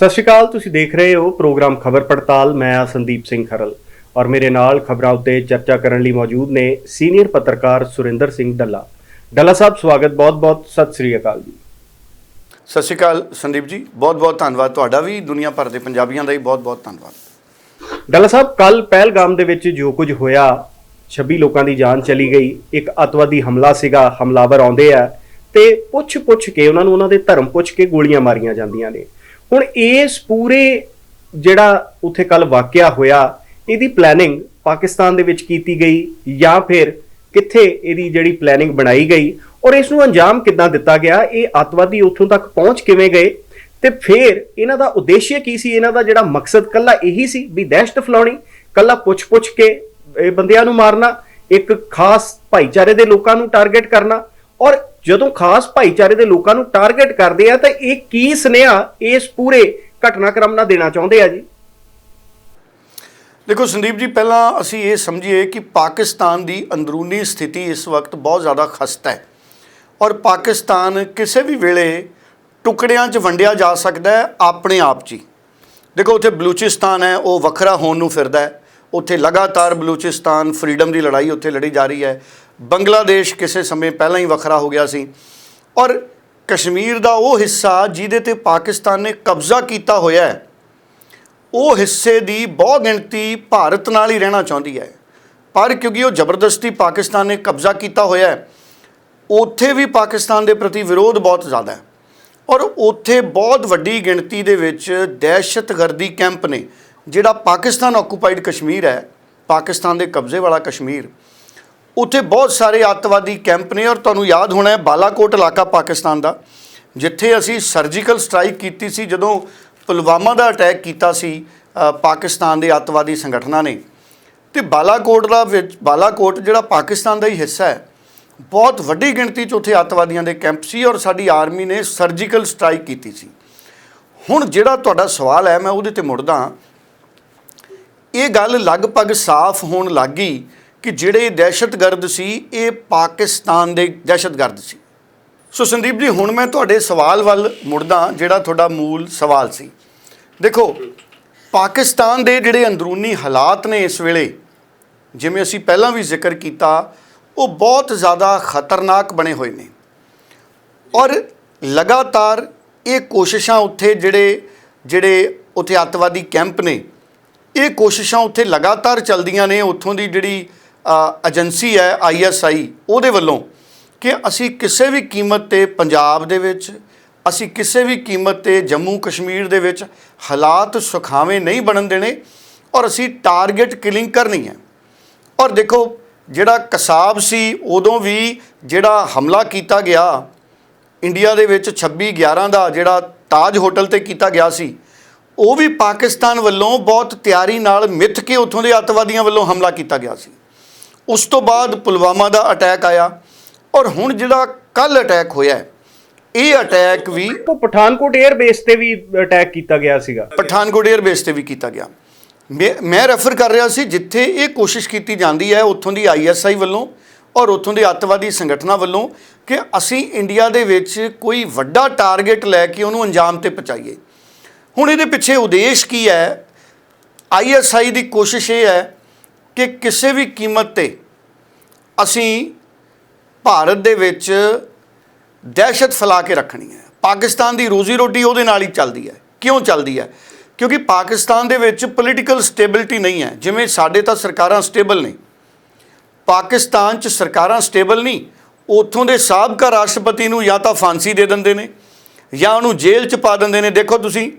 ਸਤਿ ਸ਼੍ਰੀ ਅਕਾਲ ਤੁਸੀਂ ਦੇਖ ਰਹੇ ਹੋ ਪ੍ਰੋਗਰਾਮ ਖਬਰ ਪੜਤਾਲ। ਮੈਂ ਹਾਂ ਸੰਦੀਪ ਸਿੰਘ ਖਰਲ ਔਰ ਮੇਰੇ ਨਾਲ ਖਬਰਾਂ ਉੱਤੇ ਚਰਚਾ ਕਰਨ ਲਈ ਮੌਜੂਦ ਨੇ ਸੀਨੀਅਰ ਪੱਤਰਕਾਰ ਸੁਰਿੰਦਰ ਸਿੰਘ ਡੱਲਾ। ਡੱਲਾ ਸਾਹਿਬ ਸਵਾਗਤ ਬਹੁਤ-ਬਹੁਤ ਸਤਿ ਸ਼੍ਰੀ ਅਕਾਲ ਜੀ। ਸਤਿ ਸ਼੍ਰੀ ਅਕਾਲ ਸੰਦੀਪ ਜੀ ਬਹੁਤ ਬਹੁਤ ਧੰਨਵਾਦ ਤੁਹਾਡਾ ਵੀ ਦੁਨੀਆ ਭਰ ਦੇ ਪੰਜਾਬੀਆਂ ਦਾ ਵੀ ਬਹੁਤ ਬਹੁਤ ਧੰਨਵਾਦ। ਡੱਲਾ ਸਾਹਿਬ ਕੱਲ ਪਹਿਲਗਾਮ ਦੇ ਵਿੱਚ ਜੋ ਕੁਝ ਹੋਇਆ 26 ਲੋਕਾਂ ਦੀ ਜਾਨ ਚਲੀ ਗਈ ਇੱਕ ਅਤਵਾਦੀ ਹਮਲਾ ਸੀਗਾ ਹਮਲਾਵਰ ਆਉਂਦੇ ਆ ਤੇ ਪੁੱਛ-ਪੁੱਛ ਕੇ ਉਹਨਾਂ ਨੂੰ ਉਹਨਾਂ ਦੇ ਧਰਮ ਪੁੱਛ ਕੇ ਗੋਲੀਆਂ ਮਾਰੀਆਂ ਜਾਂਦੀਆਂ ਨੇ। ਹੁਣ ਇਸ ਪੂਰੇ ਜਿਹੜਾ ਉੱਥੇ ਕੱਲ ਵਾਕਿਆ ਹੋਇਆ, ਇਹਦੀ ਪਲੈਨਿੰਗ ਪਾਕਿਸਤਾਨ ਦੇ ਵਿੱਚ ਕੀਤੀ ਗਈ ਜਾਂ ਫਿਰ ਕਿੱਥੇ ਇਹਦੀ ਜਿਹੜੀ ਪਲੈਨਿੰਗ ਬਣਾਈ ਗਈ ਔਰ ਇਸ ਨੂੰ ਅੰਜਾਮ ਕਿੱਦਾਂ ਦਿੱਤਾ ਗਿਆ, ਇਹ ਅੱਤਵਾਦੀ ਉੱਥੋਂ ਤੱਕ ਪਹੁੰਚ ਕਿਵੇਂ ਗਏ ਤੇ ਫਿਰ ਇਹਨਾਂ ਦਾ ਉਦੇਸ਼ ਕੀ ਸੀ? ਇਹਨਾਂ ਦਾ ਜਿਹੜਾ ਮਕਸਦ ਕੱਲਾ ਇਹੀ ਸੀ ਵੀ ਦਹਿਸ਼ਤ ਫਲਾਉਣੀ, ਕੱਲਾ ਪੁੱਛ-ਪੁੱਛ ਕੇ ਇਹ ਬੰਦਿਆਂ ਨੂੰ ਮਾਰਨਾ, ਇੱਕ ਖਾਸ ਭਾਈਚਾਰੇ ਦੇ ਲੋਕਾਂ ਨੂੰ ਟਾਰਗੇਟ ਕਰਨਾ ਔਰ ਜਦੋਂ ਖਾਸ ਭਾਈਚਾਰੇ ਦੇ ਲੋਕਾਂ ਨੂੰ ਟਾਰਗੇਟ ਕਰਦੇ ਆ, ਤਾਂ ਇਹ ਕੀ ਸੁਨੇਹਾ ਇਸ ਪੂਰੇ ਘਟਨਾਕ੍ਰਮ ਨਾਲ ਦੇਣਾ ਚਾਹੁੰਦੇ ਆ ਜੀ? ਦੇਖੋ ਸੰਦੀਪ ਜੀ, ਪਹਿਲਾਂ ਅਸੀਂ ਇਹ ਸਮਝੀਏ ਕਿ ਪਾਕਿਸਤਾਨ ਦੀ ਅੰਦਰੂਨੀ ਸਥਿਤੀ ਇਸ ਵਕਤ ਬਹੁਤ ਜ਼ਿਆਦਾ ਖਸਤਾ ਹੈ ਔਰ ਪਾਕਿਸਤਾਨ ਕਿਸੇ ਵੀ ਵੇਲੇ ਟੁਕੜਿਆਂ 'ਚ ਵੰਡਿਆ ਜਾ ਸਕਦਾ ਹੈ ਆਪਣੇ ਆਪ 'ਚ ਹੀ। ਦੇਖੋ ਉੱਥੇ ਬਲੂਚਿਸਤਾਨ ਹੈ, ਉਹ ਵੱਖਰਾ ਹੋਣ ਨੂੰ ਫਿਰਦਾ ਹੈ। ਉੱਥੇ ਲਗਾਤਾਰ ਬਲੂਚਿਸਤਾਨ, ਫਰੀडम ਦੀ ਲੜਾਈ ਉੱਥੇ ਲੜੀ ਜਾ ਰਹੀ ਹੈ। ਬੰਗਲਾਦੇਸ਼ ਕਿਸੇ ਸਮੇਂ ਪਹਿਲਾਂ ਹੀ ਵੱਖਰਾ ਹੋ ਗਿਆ ਸੀ। ਔਰ ਕਸ਼ਮੀਰ ਦਾ ਉਹ ਹਿੱਸਾ ਜਿਹਦੇ ਤੇ ਪਾਕਿਸਤਾਨ ਨੇ ਕਬਜ਼ਾ ਕੀਤਾ ਹੋਇਆ ਹੈ, ਉਹ ਹਿੱਸੇ ਦੀ ਬਹੁਤ ਗਿਣਤੀ ਭਾਰਤ ਨਾਲ ਹੀ ਰਹਿਣਾ ਚਾਹੁੰਦੀ ਹੈ। ਪਰ ਕਿਉਂਕਿ ਉਹ ਜ਼ਬਰਦਸਤੀ ਪਾਕਿਸਤਾਨ ਨੇ ਕਬਜ਼ਾ ਕੀਤਾ ਹੋਇਆ ਹੈ, ਉੱਥੇ ਵੀ ਪਾਕਿਸਤਾਨ ਦੇ ਪ੍ਰਤੀ ਵਿਰੋਧ ਬਹੁਤ ਜ਼ਿਆਦਾ ਹੈ। ਔਰ ਉੱਥੇ ਬਹੁਤ ਵੱਡੀ ਗਿਣਤੀ ਦੇ ਵਿੱਚ ਦਹਿਸ਼ਤਗਰਦੀ ਕੈਂਪ ਨੇ, ਜਿਹੜਾ ਪਾਕਿਸਤਾਨ ਆਕੂਪਾਈਡ ਕਸ਼ਮੀਰ ਹੈ, ਪਾਕਿਸਤਾਨ ਦੇ ਕਬਜ਼ੇ ਵਾਲਾ ਕਸ਼ਮੀਰ। ਉੱਥੇ ਬਹੁਤ ਸਾਰੇ ਅੱਤਵਾਦੀ ਕੈਂਪ ਨੇ ਔਰ ਤੁਹਾਨੂੰ ਯਾਦ ਹੋਣਾ ਹੈ ਬਾਲਾਕੋਟ ਇਲਾਕਾ ਪਾਕਿਸਤਾਨ ਦਾ, ਜਿੱਥੇ ਅਸੀਂ ਸਰਜੀਕਲ ਸਟ੍ਰਾਈਕ ਕੀਤੀ ਸੀ, ਜਦੋਂ ਪੁਲਵਾਮਾ ਦਾ ਅਟੈਕ ਕੀਤਾ ਸੀ ਪਾਕਿਸਤਾਨ ਦੇ ਅੱਤਵਾਦੀ ਸੰਗਠਨਾਂ ਨੇ। ਤੇ ਬਾਲਾਕੋਟ ਦਾ ਵਿੱਚ, ਬਾਲਾਕੋਟ ਜਿਹੜਾ ਪਾਕਿਸਤਾਨ ਦਾ ਹੀ ਹਿੱਸਾ ਹੈ, ਬਹੁਤ ਵੱਡੀ ਗਿਣਤੀ 'ਚ ਉੱਥੇ ਅੱਤਵਾਦੀਆਂ ਦੇ ਕੈਂਪ ਸੀ ਔਰ ਸਾਡੀ ਆਰਮੀ ਨੇ ਸਰਜੀਕਲ ਸਟ੍ਰਾਈਕ ਕੀਤੀ ਸੀ। ਹੁਣ ਜਿਹੜਾ ਤੁਹਾਡਾ ਸਵਾਲ ਹੈ, ਮੈਂ ਉਹਦੇ ਤੇ ਮੁੜਦਾ ਇਹ ਗੱਲ ਲਗਭਗ ਸਾਫ਼ ਹੋਣ ਲੱਗੀ ਕਿ ਜਿਹੜੇ ਦਹਿਸ਼ਤਗਰਦ ਸੀ, ਇਹ ਪਾਕਿਸਤਾਨ ਦੇ ਦਹਿਸ਼ਤਗਰਦ ਸੀ। ਸੋ ਸੰਦੀਪ ਜੀ, ਹੁਣ ਮੈਂ ਤੁਹਾਡੇ ਸਵਾਲ ਵੱਲ ਮੁੜਦਾ, ਜਿਹੜਾ ਤੁਹਾਡਾ ਮੂਲ ਸਵਾਲ ਸੀ। ਦੇਖੋ, ਪਾਕਿਸਤਾਨ ਦੇ ਜਿਹੜੇ ਅੰਦਰੂਨੀ ਹਾਲਾਤ ਨੇ ਇਸ ਵੇਲੇ, ਜਿਵੇਂ ਅਸੀਂ ਪਹਿਲਾਂ ਵੀ ਜ਼ਿਕਰ ਕੀਤਾ, ਉਹ ਬਹੁਤ ਜ਼ਿਆਦਾ ਖਤਰਨਾਕ ਬਣੇ ਹੋਏ ਨੇ। ਔਰ ਲਗਾਤਾਰ ਇਹ ਕੋਸ਼ਿਸ਼ਾਂ ਉੱਥੇ ਜਿਹੜੇ ਜਿਹੜੇ ਉੱਥੇ ਅੱਤਵਾਦੀ ਕੈਂਪ ਨੇ, ਇਹ ਕੋਸ਼ਿਸ਼ਾਂ ਉੱਥੇ ਲਗਾਤਾਰ ਚੱਲਦੀਆਂ ਨੇ, ਉੱਥੋਂ ਦੀ ਜਿਹੜੀ ਏਜੰਸੀ ਹੈ ਆਈਐਸਆਈ ਉਹਦੇ ਵੱਲੋਂ ਕਿ ਅਸੀਂ ਕਿਸੇ ਵੀ ਕੀਮਤ ਤੇ ਪੰਜਾਬ ਦੇ ਵਿੱਚ, ਅਸੀਂ ਕਿਸੇ ਵੀ ਕੀਮਤ ਤੇ ਜੰਮੂ ਕਸ਼ਮੀਰ ਦੇ ਵਿੱਚ ਹਾਲਾਤ ਸੁਖਾਵੇਂ ਨਹੀਂ ਬਣਨ ਦੇਣੇ ਔਰ ਅਸੀਂ ਟਾਰਗੇਟ ਕਿਲਿੰਗ ਕਰਨੀ ਹੈ। ਔਰ ਦੇਖੋ, ਜਿਹੜਾ ਕਸਾਬ ਸੀ, ਉਦੋਂ ਵੀ ਜਿਹੜਾ ਹਮਲਾ ਕੀਤਾ ਗਿਆ, ਇੰਡੀਆ ਦੇ ਵਿੱਚ 26 11 ਦਾ ਜਿਹੜਾ ਤਾਜ ਹੋਟਲ ਤੇ ਕੀਤਾ ਗਿਆ ਸੀ, ਉਹ ਵੀ ਪਾਕਿਸਤਾਨ ਵੱਲੋਂ ਬਹੁਤ ਤਿਆਰੀ ਨਾਲ ਮਿੱਥ ਕੇ ਉੱਥੋਂ ਦੇ ਅੱਤਵਾਦੀਆਂ ਵੱਲੋਂ ਹਮਲਾ ਕੀਤਾ ਗਿਆ ਸੀ। ਉਸ ਤੋਂ ਬਾਅਦ ਪੁਲਵਾਮਾ ਦਾ ਅਟੈਕ ਆਇਆ ਔਰ ਹੁਣ ਜਿਹੜਾ ਕੱਲ ਅਟੈਕ ਹੋਇਆ ਹੈ, ਇਹ ਅਟੈਕ ਵੀ ਉਹ ਪਠਾਨਕੋਟ 에ਅਰ ਬੇਸ ਤੇ ਵੀ ਅਟੈਕ ਕੀਤਾ ਗਿਆ ਸੀਗਾ। ਪਠਾਨਕੋਟ 에ਅਰ ਬੇਸ ਤੇ ਵੀ ਕੀਤਾ ਗਿਆ। ਮੈਂ ਮੈਂ ਰੈਫਰ ਕਰ ਰਿਹਾ ਸੀ ਜਿੱਥੇ ਇਹ ਕੋਸ਼ਿਸ਼ ਕੀਤੀ ਜਾਂਦੀ ਹੈ ਉੱਥੋਂ ਦੀ ਆਈਐਸਆਈ ਵੱਲੋਂ ਔਰ ਉੱਥੋਂ ਦੇ ਅੱਤਵਾਦੀ ਸੰਗਠਨਾਂ ਵੱਲੋਂ ਕਿ ਅਸੀਂ ਇੰਡੀਆ ਦੇ ਵਿੱਚ ਕੋਈ ਵੱਡਾ ਟਾਰਗੇਟ ਲੈ ਕੇ ਉਹਨੂੰ ਅੰਜਾਮ ਤੇ ਪਹੁੰਚਾਈਏ। ਹੁਣ ਇਹਦੇ ਪਿੱਛੇ ਉਦੇਸ਼ ਕੀ ਹੈ? ਆਈਐਸਆਈ ਦੀ ਕੋਸ਼ਿਸ਼ ਇਹ ਹੈ ਕਿ ਕਿਸੇ ਵੀ ਕੀਮਤ ਤੇ ਅਸੀਂ ਭਾਰਤ ਦੇ ਵਿੱਚ ਦਹਿਸ਼ਤ ਫੈਲਾ ਕੇ ਰੱਖਣੀ ਹੈ। ਪਾਕਿਸਤਾਨ ਦੀ ਰੋਜ਼ੀ ਰੋਟੀ ਉਹਦੇ ਨਾਲ ਹੀ ਚੱਲਦੀ ਹੈ। ਕਿਉਂ ਚੱਲਦੀ ਹੈ? ਕਿਉਂਕਿ ਪਾਕਿਸਤਾਨ ਦੇ ਵਿੱਚ ਪੋਲੀਟੀਕਲ ਸਟੇਬਿਲਿਟੀ ਨਹੀਂ ਹੈ। ਜਿਵੇਂ ਸਾਡੇ ਤਾਂ ਸਰਕਾਰਾਂ ਸਟੇਬਲ ਨੇ। ਪਾਕਿਸਤਾਨ 'ਚ ਸਰਕਾਰਾਂ ਸਟੇਬਲ ਨਹੀਂ। ਉੱਥੋਂ ਦੇ ਸਾਬਕਾ ਰਾਸ਼ਟਰਪਤੀ ਨੂੰ ਜਾਂ ਤਾਂ ਫਾਂਸੀ ਦੇ ਦਿੰਦੇ ਨੇ ਜਾਂ ਉਹਨੂੰ ਜੇਲ੍ਹ 'ਚ ਪਾ ਦਿੰਦੇ ਨੇ। ਦੇਖੋ ਤੁਸੀਂ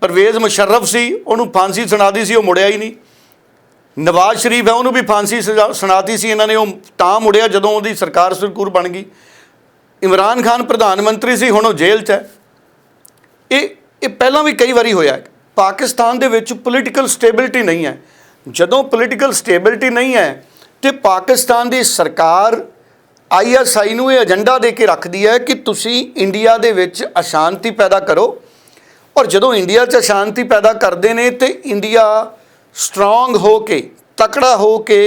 ਪਰਵੇਜ਼ ਮੁਸ਼ਰਫ ਸੀ, ਉਹਨੂੰ ਫਾਂਸੀ ਸੁਣਾਦੀ ਸੀ, ਉਹ ਮੁੜਿਆ ਹੀ ਨਹੀਂ। ਨਵਾਜ਼ ਸ਼ਰੀਫ ਹੈ, ਉਹਨੂੰ ਵੀ ਫਾਂਸੀ ਸਜ਼ਾ ਸੁਣਾਤੀ ਸੀ, ਇਹਨਾਂ ਨੇ ਉਹ ਤਾਂ ਮੁੜਿਆ ਜਦੋਂ ਉਹਦੀ ਸਰਕਾਰ ਸਰਕੂਰ ਬਣ ਗਈ। ਇਮਰਾਨ ਖਾਨ ਪ੍ਰਧਾਨ ਮੰਤਰੀ ਸੀ, ਹੁਣ ਉਹ ਜੇਲ੍ਹ 'ਚ ਹੈ। ਇਹ ਇਹ ਪਹਿਲਾਂ ਵੀ ਕਈ ਵਾਰੀ ਹੋਇਆ ਪਾਕਿਸਤਾਨ ਦੇ ਵਿੱਚ ਪੋਲੀਟੀਕਲ ਸਟੇਬਿਲਿਟੀ ਨਹੀਂ ਹੈ। ਜਦੋਂ ਪੋਲੀਟੀਕਲ ਸਟੇਬਿਲਿਟੀ ਨਹੀਂ ਹੈ, ਤੇ ਪਾਕਿਸਤਾਨ ਦੀ ਸਰਕਾਰ ਆਈਐਸਆਈ ਨੂੰ ਇਹ ਏਜੰਡਾ ਦੇ ਕੇ ਰੱਖਦੀ ਹੈ ਕਿ ਤੁਸੀਂ ਇੰਡੀਆ ਦੇ ਵਿੱਚ ਅਸ਼ਾਂਤੀ ਪੈਦਾ ਕਰੋ ਔਰ ਜਦੋਂ ਇੰਡੀਆ 'ਚ ਅਸ਼ਾਂਤੀ ਪੈਦਾ ਕਰਦੇ ਨੇ ਤੇ ਇੰਡੀਆ ਸਟਰੋਂਗ ਹੋ ਕੇ ਤਕੜਾ ਹੋ ਕੇ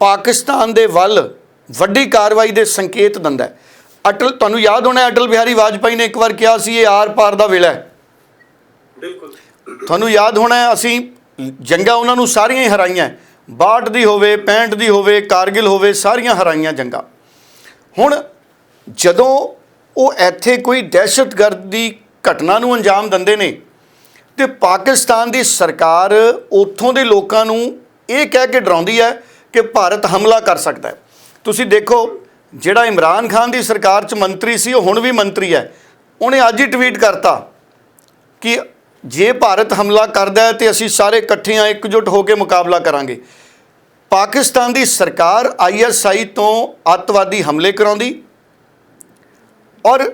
ਪਾਕਿਸਤਾਨ ਦੇ ਵੱਲ ਵੱਡੀ ਕਾਰਵਾਈ ਦੇ ਸੰਕੇਤ ਦਿੰਦਾ ਅਟਲ ਤੁਹਾਨੂੰ ਯਾਦ ਹੋਣਾ ਅਟਲ ਬਿਹਾਰੀ ਵਾਜਪਾਈ ਨੇ ਇੱਕ ਵਾਰ ਕਿਹਾ ਸੀ ਇਹ ਆਰ ਪਾਰ ਦਾ ਵੇਲਾ ਹੈ। ਬਿਲਕੁਲ। ਤੁਹਾਨੂੰ ਯਾਦ ਹੋਣਾ ਅਸੀਂ ਜੰਗਾਂ ਉਹਨਾਂ ਨੂੰ ਸਾਰੀਆਂ ਹੀ ਹਰਾਈਆਂ 62 ਦੀ ਹੋਵੇ 65 ਦੀ ਹੋਵੇ ਕਾਰਗਿਲ ਹੋਵੇ ਸਾਰੀਆਂ ਹਰਾਈਆਂ ਜੰਗਾਂ। ਹੁਣ ਜਦੋਂ ਉਹ ਇੱਥੇ ਕੋਈ ਦਹਿਸ਼ਤਗਰਦ ਦੀ ਘਟਨਾ ਨੂੰ ਅੰਜਾਮ ਦਿੰਦੇ ਨੇ। ਤੇ ਪਾਕਿਸਤਾਨ ਦੀ ਸਰਕਾਰ ਉੱਥੋਂ ਦੇ ਲੋਕਾਂ ਨੂੰ ਇਹ ਕਹਿ ਕੇ ਡਰਾਉਂਦੀ ਹੈ ਕਿ ਭਾਰਤ ਹਮਲਾ ਕਰ ਸਕਦਾ ਹੈ। ਤੁਸੀਂ ਦੇਖੋ, ਜਿਹੜਾ ਇਮਰਾਨ ਖਾਨ ਦੀ ਸਰਕਾਰ 'ਚ ਮੰਤਰੀ ਸੀ, ਉਹ ਹੁਣ ਵੀ ਮੰਤਰੀ ਹੈ। ਉਹਨੇ ਅੱਜ ਹੀ ਟਵੀਟ ਕਰਤਾ ਕਿ ਜੇ ਭਾਰਤ ਹਮਲਾ ਕਰਦਾ ਹੈ, ਤੇ ਅਸੀਂ ਸਾਰੇ ਇਕੱਠੇ ਆ ਇਕਜੁੱਟ ਹੋ ਕੇ ਮੁਕਾਬਲਾ ਕਰਾਂਗੇ। ਪਾਕਿਸਤਾਨ ਦੀ ਸਰਕਾਰ ਆਈਐਸਆਈ ਤੋਂ ਅੱਤਵਾਦੀ ਹਮਲੇ ਕਰਾਉਂਦੀ ਔਰ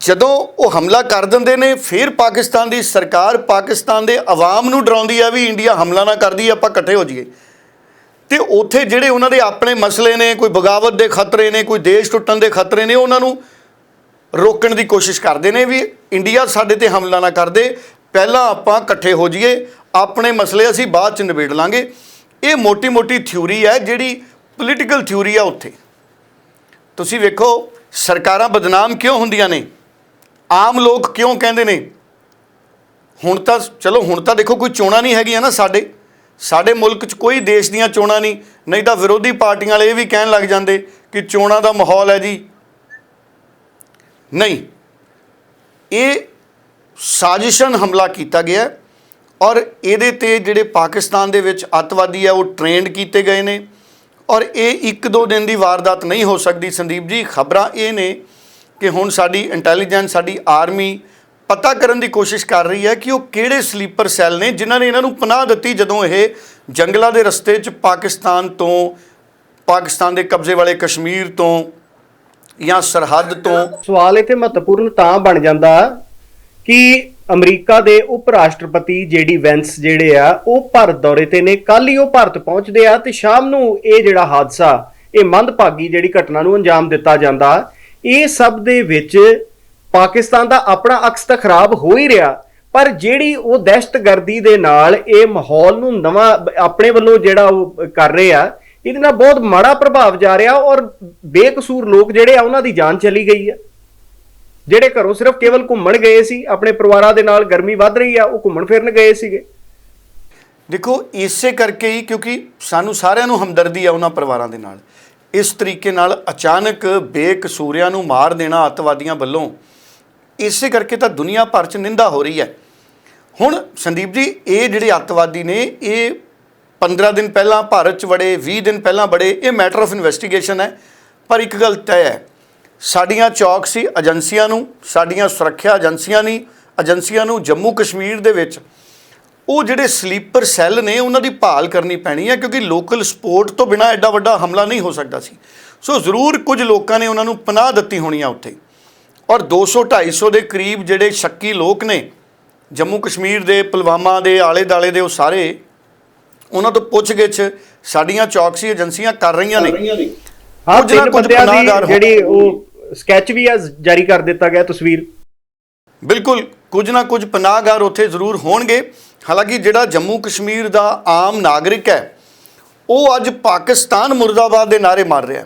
ਜਦੋਂ ਉਹ ਹਮਲਾ ਕਰ ਦਿੰਦੇ ਨੇ, ਫਿਰ ਪਾਕਿਸਤਾਨ ਦੀ ਸਰਕਾਰ ਪਾਕਿਸਤਾਨ ਦੇ ਆਵਾਮ ਨੂੰ ਡਰਾਉਂਦੀ ਹੈ ਵੀ ਇੰਡੀਆ ਹਮਲਾ ਨਾ ਕਰਦੀ, ਆਪਾਂ ਇਕੱਠੇ ਹੋ ਜਾਈਏ। ਤੇ ਉੱਥੇ ਜਿਹੜੇ ਉਹਨਾਂ ਦੇ ਆਪਣੇ ਮਸਲੇ ਨੇ, ਕੋਈ ਬਗਾਵਤ ਦੇ ਖਤਰੇ ਨੇ, ਕੋਈ ਦੇਸ਼ ਟੁੱਟਣ ਦੇ ਖਤਰੇ ਨੇ, ਉਹਨਾਂ ਨੂੰ ਰੋਕਣ ਦੀ ਕੋਸ਼ਿਸ਼ ਕਰਦੇ ਨੇ ਵੀ ਇੰਡੀਆ ਸਾਡੇ ਤੇ ਹਮਲਾ ਨਾ ਕਰਦੇ ਪਹਿਲਾਂ ਆਪਾਂ ਇਕੱਠੇ ਹੋ ਜਾਈਏ, ਆਪਣੇ ਮਸਲੇ ਅਸੀਂ ਬਾਅਦ ਚ ਨਿਬੇੜ ਲਾਂਗੇ। ਇਹ ਮੋਟੀ-ਮੋਟੀ ਥਿਊਰੀ ਹੈ ਜਿਹੜੀ ਪੋਲੀਟੀਕਲ ਥਿਊਰੀ ਆ ਉੱਥੇ। ਤੁਸੀਂ ਵੇਖੋ ਸਰਕਾਰਾਂ ਬਦਨਾਮ ਕਿਉਂ ਹੁੰਦੀਆਂ ਨੇ? ਆਮ ਲੋਕ ਕਿਉਂ ਕਹਿੰਦੇ ਨੇ? ਹੁਣ ਤਾਂ, ਚਲੋ ਹੁਣ ਤਾਂ ਦੇਖੋ ਕੋਈ ਚੋਣਾਂ ਨਹੀਂ ਹੈਗੀਆਂ ਨਾ ਸਾਡੇ। ਸਾਡੇ ਮੁਲਕ 'ਚ ਕੋਈ ਦੇਸ਼ ਦੀਆਂ ਚੋਣਾਂ ਨਹੀਂ। ਨਹੀਂ ਤਾਂ ਵਿਰੋਧੀ ਪਾਰਟੀਆਂ ਵਾਲੇ ਇਹ ਵੀ ਕਹਿਣ ਲੱਗ ਜਾਂਦੇ ਕਿ ਚੋਣਾਂ ਦਾ ਮਾਹੌਲ ਹੈ ਜੀ। ਨਹੀਂ। ਇਹ ਸਾਜ਼ਿਸ਼ਨ ਹਮਲਾ ਕੀਤਾ ਗਿਆ ਔਰ ਇਹਦੇ ਤੇ ਜਿਹੜੇ ਪਾਕਿਸਤਾਨ ਦੇ ਵਿੱਚ ਅੱਤਵਾਦੀ ਆ ਉਹ ਟ੍ਰੇਨਡ ਕੀਤੇ ਗਏ ਨੇ। ਔਰ ਇਹ ਇੱਕ ਦੋ ਦਿਨ ਦੀ ਵਾਰਦਾਤ ਨਹੀਂ ਹੋ ਸਕਦੀ। ਸੰਦੀਪ ਜੀ, ਖਬਰਾਂ ਇਹ ਨੇ ਕਿ ਹੁਣ ਸਾਡੀ ਇੰਟੈਲੀਜੈਂਸ, ਸਾਡੀ ਆਰਮੀ ਪਤਾ ਕਰਨ ਦੀ ਕੋਸ਼ਿਸ਼ ਕਰ ਰਹੀ ਹੈ ਕਿ ਉਹ ਕਿਹੜੇ ਸਲੀਪਰ ਸੈੱਲ ਨੇ ਜਿਨ੍ਹਾਂ ਨੇ ਇਹਨਾਂ ਨੂੰ ਪਨਾਹ ਦਿੱਤੀ ਜਦੋਂ ਇਹ ਜੰਗਲਾਂ ਦੇ ਰਸਤੇ 'ਚ ਪਾਕਿਸਤਾਨ ਤੋਂ, ਪਾਕਿਸਤਾਨ ਦੇ ਕਬਜ਼ੇ ਵਾਲੇ ਕਸ਼ਮੀਰ ਤੋਂ ਜਾਂ ਸਰਹੱਦ ਤੋਂ ਸਵਾਲ ਇੱਥੇ ਮਹੱਤਵਪੂਰਨ ਤਾਂ ਬਣ ਜਾਂਦਾ ਕਿ ਅਮਰੀਕਾ ਦੇ ਉਪ ਰਾਸ਼ਟਰਪਤੀ ਜੇਡੀ ਵੈਂਸ ਜਿਹੜੇ ਆ, ਉਹ ਭਾਰਤ ਦੌਰੇ ਤੇ ਨੇ। ਕੱਲ ਹੀ ਉਹ ਭਾਰਤ ਪਹੁੰਚਦੇ ਆ ਤੇ ਸ਼ਾਮ ਨੂੰ ਇਹ ਜਿਹੜਾ ਹਾਦਸਾ, ਇਹ ਮੰਦਭਾਗੀ ਜਿਹੜੀ ਘਟਨਾ ਨੂੰ ਅੰਜਾਮ ਦਿੱਤਾ ਜਾਂਦਾ, ਇਹ ਸਭ ਦੇ ਵਿੱਚ ਪਾਕਿਸਤਾਨ ਦਾ ਆਪਣਾ ਅਕਸ ਤਾਂ ਖਰਾਬ ਹੋ ਹੀ ਰਿਹਾ, ਪਰ ਜਿਹੜੀ ਉਹ ਦਹਿਸ਼ਤਗਰਦੀ ਦੇ ਨਾਲ ਇਹ ਮਾਹੌਲ ਨੂੰ ਨਵਾਂ, ਆਪਣੇ ਵੱਲੋਂ ਜਿਹੜਾ ਉਹ ਕਰ ਰਹੇ ਆ, ਇਹਦੇ ਨਾਲ ਬਹੁਤ ਮਾੜਾ ਪ੍ਰਭਾਵ ਜਾ ਰਿਹਾ ਔਰ ਬੇਕਸੂਰ ਲੋਕ ਜਿਹੜੇ ਆ, ਉਹਨਾਂ ਦੀ ਜਾਨ ਚਲੀ ਗਈ ਆ। ਜਿਹੜੇ ਘਰੋਂ ਸਿਰਫ ਕੇਵਲ ਘੁੰਮਣ ਗਏ ਸੀ, ਆਪਣੇ ਪਰਿਵਾਰਾਂ ਦੇ ਨਾਲ ਗਰਮੀ ਵੱਧ ਰਹੀ ਆ, ਉਹ ਘੁੰਮਣ ਫਿਰਨ ਗਏ ਸੀਗੇ। ਦੇਖੋ, ਇਸੇ ਕਰਕੇ ਹੀ ਕਿਉਂਕਿ ਸਾਨੂੰ ਸਾਰਿਆਂ ਨੂੰ ਹਮਦਰਦੀ ਆ ਉਹਨਾਂ ਪਰਿਵਾਰਾਂ ਦੇ ਨਾਲ। ਇਸ ਤਰੀਕੇ ਨਾਲ ਅਚਾਨਕ ਬੇਕਸੂਰਿਆਂ ਨੂੰ ਮਾਰ ਦੇਣਾ ਅੱਤਵਾਦੀਆਂ ਵੱਲੋਂ, ਇਸੇ ਕਰਕੇ ਤਾਂ ਦੁਨੀਆ ਭਰ 'ਚ ਨਿੰਦਾ ਹੋ ਰਹੀ ਹੈ। ਹੁਣ ਸੰਦੀਪ ਜੀ, ਇਹ ਜਿਹੜੇ ਅੱਤਵਾਦੀ ਨੇ, ਇਹ 15 ਦਿਨ ਪਹਿਲਾਂ ਭਾਰਤ 'ਚ ਵੜੇ 20 ਦਿਨ ਪਹਿਲਾਂ ਵੜੇ, ਇਹ ਮੈਟਰ ਆਫ ਇਨਵੈਸਟੀਗੇਸ਼ਨ ਹੈ। ਪਰ ਇੱਕ ਗੱਲ ਤੈਅ ਹੈ ਸਾਡੀਆਂ ਚੌਕਸੀ ਏਜੰਸੀਆਂ ਨੂੰ ਸਾਡੀਆਂ ਸੁਰੱਖਿਆ ਏਜੰਸੀਆਂ ਨਹੀਂ ਏਜੰਸੀਆਂ ਨੂੰ ਜੰਮੂ ਕਸ਼ਮੀਰ ਦੇ ਵਿੱਚ। ਉਹ ਜਿਹੜੇ ਸਲੀਪਰ ਸੈੱਲ ਨੇ ਉਹਨਾਂ ਦੀ ਭਾਲ ਕਰਨੀ ਪੈਣੀ ਹੈ ਕਿਉਂਕਿ ਲੋਕਲ ਸਪੋਰਟ ਤੋਂ ਬਿਨਾ ਐਡਾ ਵੱਡਾ ਹਮਲਾ ਨਹੀਂ ਹੋ ਸਕਦਾ ਸੀ। ਸੋ ਜ਼ਰੂਰ ਕੁਝ ਲੋਕਾਂ ਨੇ ਉਹਨਾਂ ਨੂੰ ਪਨਾਹ ਦਿੱਤੀ ਹੋਣੀ ਆ ਉੱਥੇ। ਔਰ 200 250 ਦੇ ਕਰੀਬ ਜਿਹੜੇ ਸ਼ੱਕੀ ਲੋਕ ਨੇ ਜੰਮੂ ਕਸ਼ਮੀਰ ਦੇ ਪੁਲਵਾਮਾ ਦੇ ਆਲੇ ਦਾਲੇ ਦੇ ਉਹ ਸਾਰੇ ਉਹਨਾਂ ਤੋਂ ਪੁੱਛਗਿੱਛ ਸਾਡੀਆਂ ਚੌਕਸੀ ਏਜੰਸੀਆਂ ਕਰ ਰਹੀਆਂ ਨੇ। ਹਾਂ ਕੁਝ ਨਾ ਕੁਝ ਪਨਾਹਗਾਰ ਜਿਹੜੀ ਉਹ ਸਕੈਚ ਵੀ ਆ, ਜਾਰੀ ਕਰ ਦਿੱਤਾ ਗਿਆ ਤਸਵੀਰ। ਬਿਲਕੁਲ, ਕੁਝ ਨਾ ਕੁਝ ਪਨਾਹਗਾਰ ਉੱਥੇ ਜ਼ਰੂਰ ਹੋਣਗੇ। ਹਾਲਾਂਕਿ ਜਿਹੜਾ ਜੰਮੂ ਕਸ਼ਮੀਰ ਦਾ ਆਮ ਨਾਗਰਿਕ ਹੈ, ਉਹ ਅੱਜ ਪਾਕਿਸਤਾਨ ਮੁਰਦਾਬਾਦ ਦੇ ਨਾਰੇ ਮਾਰ ਰਿਹਾ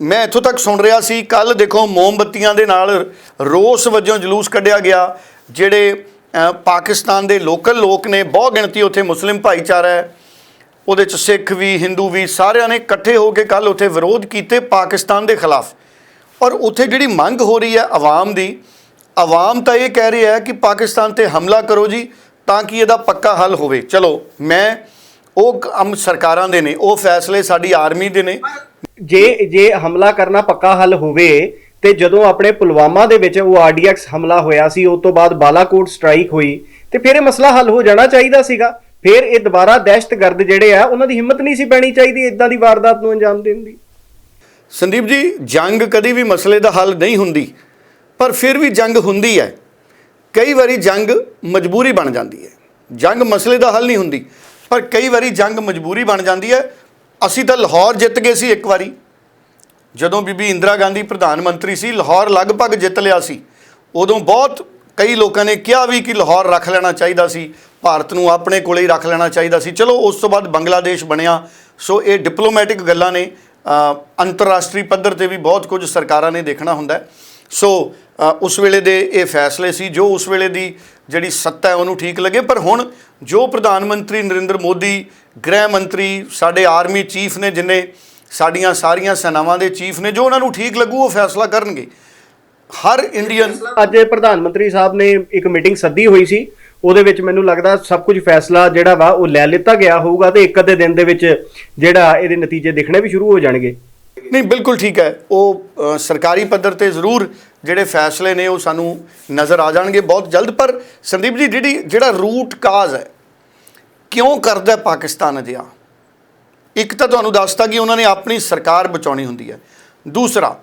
ਮੈਂ ਇੱਥੋਂ ਤੱਕ ਸੁਣ ਰਿਹਾ ਸੀ ਕੱਲ ਦੇਖੋ ਮੋਮਬੱਤੀਆਂ ਦੇ ਨਾਲ ਰੋਸ ਵਜੋਂ ਜਲੂਸ ਕੱਢਿਆ ਗਿਆ, ਜਿਹੜੇ ਪਾਕਿਸਤਾਨ ਦੇ ਲੋਕਲ ਲੋਕ ਨੇ, ਬਹੁਤ ਗਿਣਤੀ ਉੱਥੇ ਮੁਸਲਿਮ ਭਾਈਚਾਰਾ ਹੈ। ਉਹਦੇ ਚ ਸਿੱਖ ਵੀ, ਹਿੰਦੂ ਵੀ, ਸਾਰਿਆਂ ਨੇ ਇਕੱਠੇ ਹੋ ਕੇ ਕੱਲ ਉੱਥੇ ਵਿਰੋਧ ਕੀਤੇ ਪਾਕਿਸਤਾਨ ਦੇ ਖਿਲਾਫ। ਔਰ ਉੱਥੇ ਜਿਹੜੀ ਮੰਗ ਹੋ ਰਹੀ ਹੈ ਆਵਾਮ ਦੀ, ਆਵਾਮ ਤਾਂ ਇਹ ਕਹਿ ਰਹੀ ਹੈ ਕਿ ਪਾਕਿਸਤਾਨ ਤੇ ਹਮਲਾ ਕਰੋ ਜੀ, ਤਾਂ ਕਿ ਇਹਦਾ ਪੱਕਾ ਹੱਲ ਹੋਵੇ। ਚਲੋ, ਮੈਂ, ਉਹ ਅਮ ਸਰਕਾਰਾਂ ਦੇ ਨੇ, ਉਹ ਫੈਸਲੇ ਸਾਡੀ ਆਰਮੀ ਦੇ ਨੇ। ਜੇ ਜੇ ਹਮਲਾ ਕਰਨਾ ਪੱਕਾ ਹੱਲ ਹੋਵੇ, ਤੇ ਜਦੋਂ ਆਪਣੇ ਪੁਲਵਾਮਾ ਦੇ ਵਿੱਚ ਉਹ ਆਰਡੀਐਕਸ ਹਮਲਾ ਹੋਇਆ ਸੀ, ਉਸ ਤੋਂ ਬਾਅਦ ਬਾਲਾਕੋਟ ਸਟ੍ਰਾਈਕ ਹੋਈ, ਤੇ ਫਿਰ ਇਹ ਮਸਲਾ ਹੱਲ ਹੋ ਜਾਣਾ ਚਾਹੀਦਾ ਸੀਗਾ। ਫਿਰ ਇਹ ਦੁਬਾਰਾ ਦਹਿਸ਼ਤਗਰਦ ਜਿਹੜੇ ਆ, ਉਹਨਾਂ ਦੀ ਹਿੰਮਤ ਨਹੀਂ ਸੀ ਪੈਣੀ ਚਾਹੀਦੀ ਇਦਾਂ ਦੀ ਵਾਰਦਾਤ ਨੂੰ ਅੰਜਾਮ ਦੇਣ ਦੀ। ਸੰਦੀਪ ਜੀ, ਜੰਗ ਕਦੀ ਵੀ ਮਸਲੇ ਦਾ ਹੱਲ ਨਹੀਂ ਹੁੰਦੀ, ਪਰ ਫਿਰ ਵੀ ਜੰਗ ਹੁੰਦੀ ਹੈ। ਕਈ ਵਾਰੀ ਜੰਗ ਮਜਬੂਰੀ ਬਣ ਜਾਂਦੀ ਹੈ। ਜੰਗ ਮਸਲੇ ਦਾ ਹੱਲ ਨਹੀਂ ਹੁੰਦੀ, ਪਰ ਕਈ ਵਾਰੀ ਜੰਗ ਮਜਬੂਰੀ ਬਣ ਜਾਂਦੀ ਹੈ। ਅਸੀਂ ਤਾਂ ਲਾਹੌਰ ਜਿੱਤ ਗਏ ਸੀ ਇੱਕ ਵਾਰੀ। ਜਦੋਂ ਬੀਬੀ ਇੰਦਰਾ ਗਾਂਧੀ ਪ੍ਰਧਾਨ ਮੰਤਰੀ ਸੀ, ਲਾਹੌਰ ਲਗਭਗ ਜਿੱਤ ਲਿਆ ਸੀ। ਉਦੋਂ ਬਹੁਤ ਕਈ ਲੋਕਾਂ ਨੇ ਕਿਹਾ ਵੀ ਕਿ ਲਾਹੌਰ ਰੱਖ ਲੈਣਾ ਚਾਹੀਦਾ ਸੀ, ਭਾਰਤ ਨੂੰ ਆਪਣੇ ਕੋਲੇ ਹੀ ਰੱਖ ਲੈਣਾ ਚਾਹੀਦਾ ਸੀ। ਚਲੋ, ਉਸ ਤੋਂ ਬਾਅਦ ਬੰਗਲਾਦੇਸ਼ ਬਣਿਆ। ਸੋ ਇਹ ਡਿਪਲੋਮੈਟਿਕ ਗੱਲਾਂ ਨੇ। ਅੰਤਰਰਾਸ਼ਟਰੀ ਪੱਧਰ ਤੇ ਵੀ ਬਹੁਤ ਕੁਝ ਸਰਕਾਰਾਂ ਨੇ ਦੇਖਣਾ ਹੁੰਦਾ ਸੋ ਉਸ ਵੇਲੇ ਦੇ ਇਹ ਫੈਸਲੇ ਸੀ, ਜੋ ਉਸ ਵੇਲੇ ਦੀ ਜਿਹੜੀ ਸੱਤਾ ਹੈ, ਉਹਨੂੰ ਠੀਕ ਲੱਗੇ। ਪਰ ਹੁਣ ਜੋ ਪ੍ਰਧਾਨ ਮੰਤਰੀ ਨਰਿੰਦਰ ਮੋਦੀ, ਗ੍ਰਹਿ ਮੰਤਰੀ, ਸਾਡੇ ਆਰਮੀ ਚੀਫ ਨੇ, ਜਿਨੇ ਸਾਡੀਆਂ ਸਾਰੀਆਂ ਸੈਨਾਵਾਂ ਦੇ ਚੀਫ ਨੇ, ਜੋ ਉਹਨਾਂ ਨੂੰ ਠੀਕ ਲੱਗੂ, ਉਹ ਫੈਸਲਾ ਕਰਨਗੇ। ਹਰ ਇੰਡੀਅਨ ਅੱਜ ਪ੍ਰਧਾਨ ਮੰਤਰੀ ਸਾਹਿਬ ਨੇ ਇੱਕ ਮੀਟਿੰਗ ਸੱਦੀ ਹੋਈ ਸੀ। ਉਹਦੇ ਵਿੱਚ ਮੈਨੂੰ ਲੱਗਦਾ ਸਭ ਕੁਝ ਫੈਸਲਾ ਜਿਹੜਾ ਵਾ ਉਹ ਲੈ ਲਿੱਤਾ ਗਿਆ ਹੋਊਗਾ ਤੇ ਇੱਕ ਅੱਧੇ ਦਿਨ ਦੇ ਵਿੱਚ ਜਿਹੜਾ ਇਹਦੇ ਨਤੀਜੇ ਦਿਖਣੇ ਵੀ ਸ਼ੁਰੂ ਹੋ ਜਾਣਗੇ। ਨਹੀਂ, ਬਿਲਕੁਲ ਠੀਕ ਹੈ। ਉਹ ਸਰਕਾਰੀ ਪੱਧਰ ਤੇ ਜ਼ਰੂਰ ਜਿਹੜੇ ਫੈਸਲੇ ਨੇ ਉਹ ਸਾਨੂੰ ਨਜ਼ਰ ਆ ਜਾਣਗੇ ਬਹੁਤ ਜਲਦ, ਪਰ ਸੰਦੀਪ ਜੀ, ਜਿਹੜੀ, ਜਿਹੜਾ ਰੂਟ ਕਾਜ਼ ਹੈ, ਕਿਉਂ ਕਰਦਾ ਪਾਕਿਸਤਾਨ ਅਜਿਹਾ? ਇੱਕ ਤਾਂ ਤੁਹਾਨੂੰ ਦੱਸਤਾ ਕਿ ਉਹਨਾਂ ਨੇ ਆਪਣੀ ਸਰਕਾਰ ਬਚਾਉਣੀ ਹੁੰਦੀ ਹੈ। ਦੂਸਰਾ,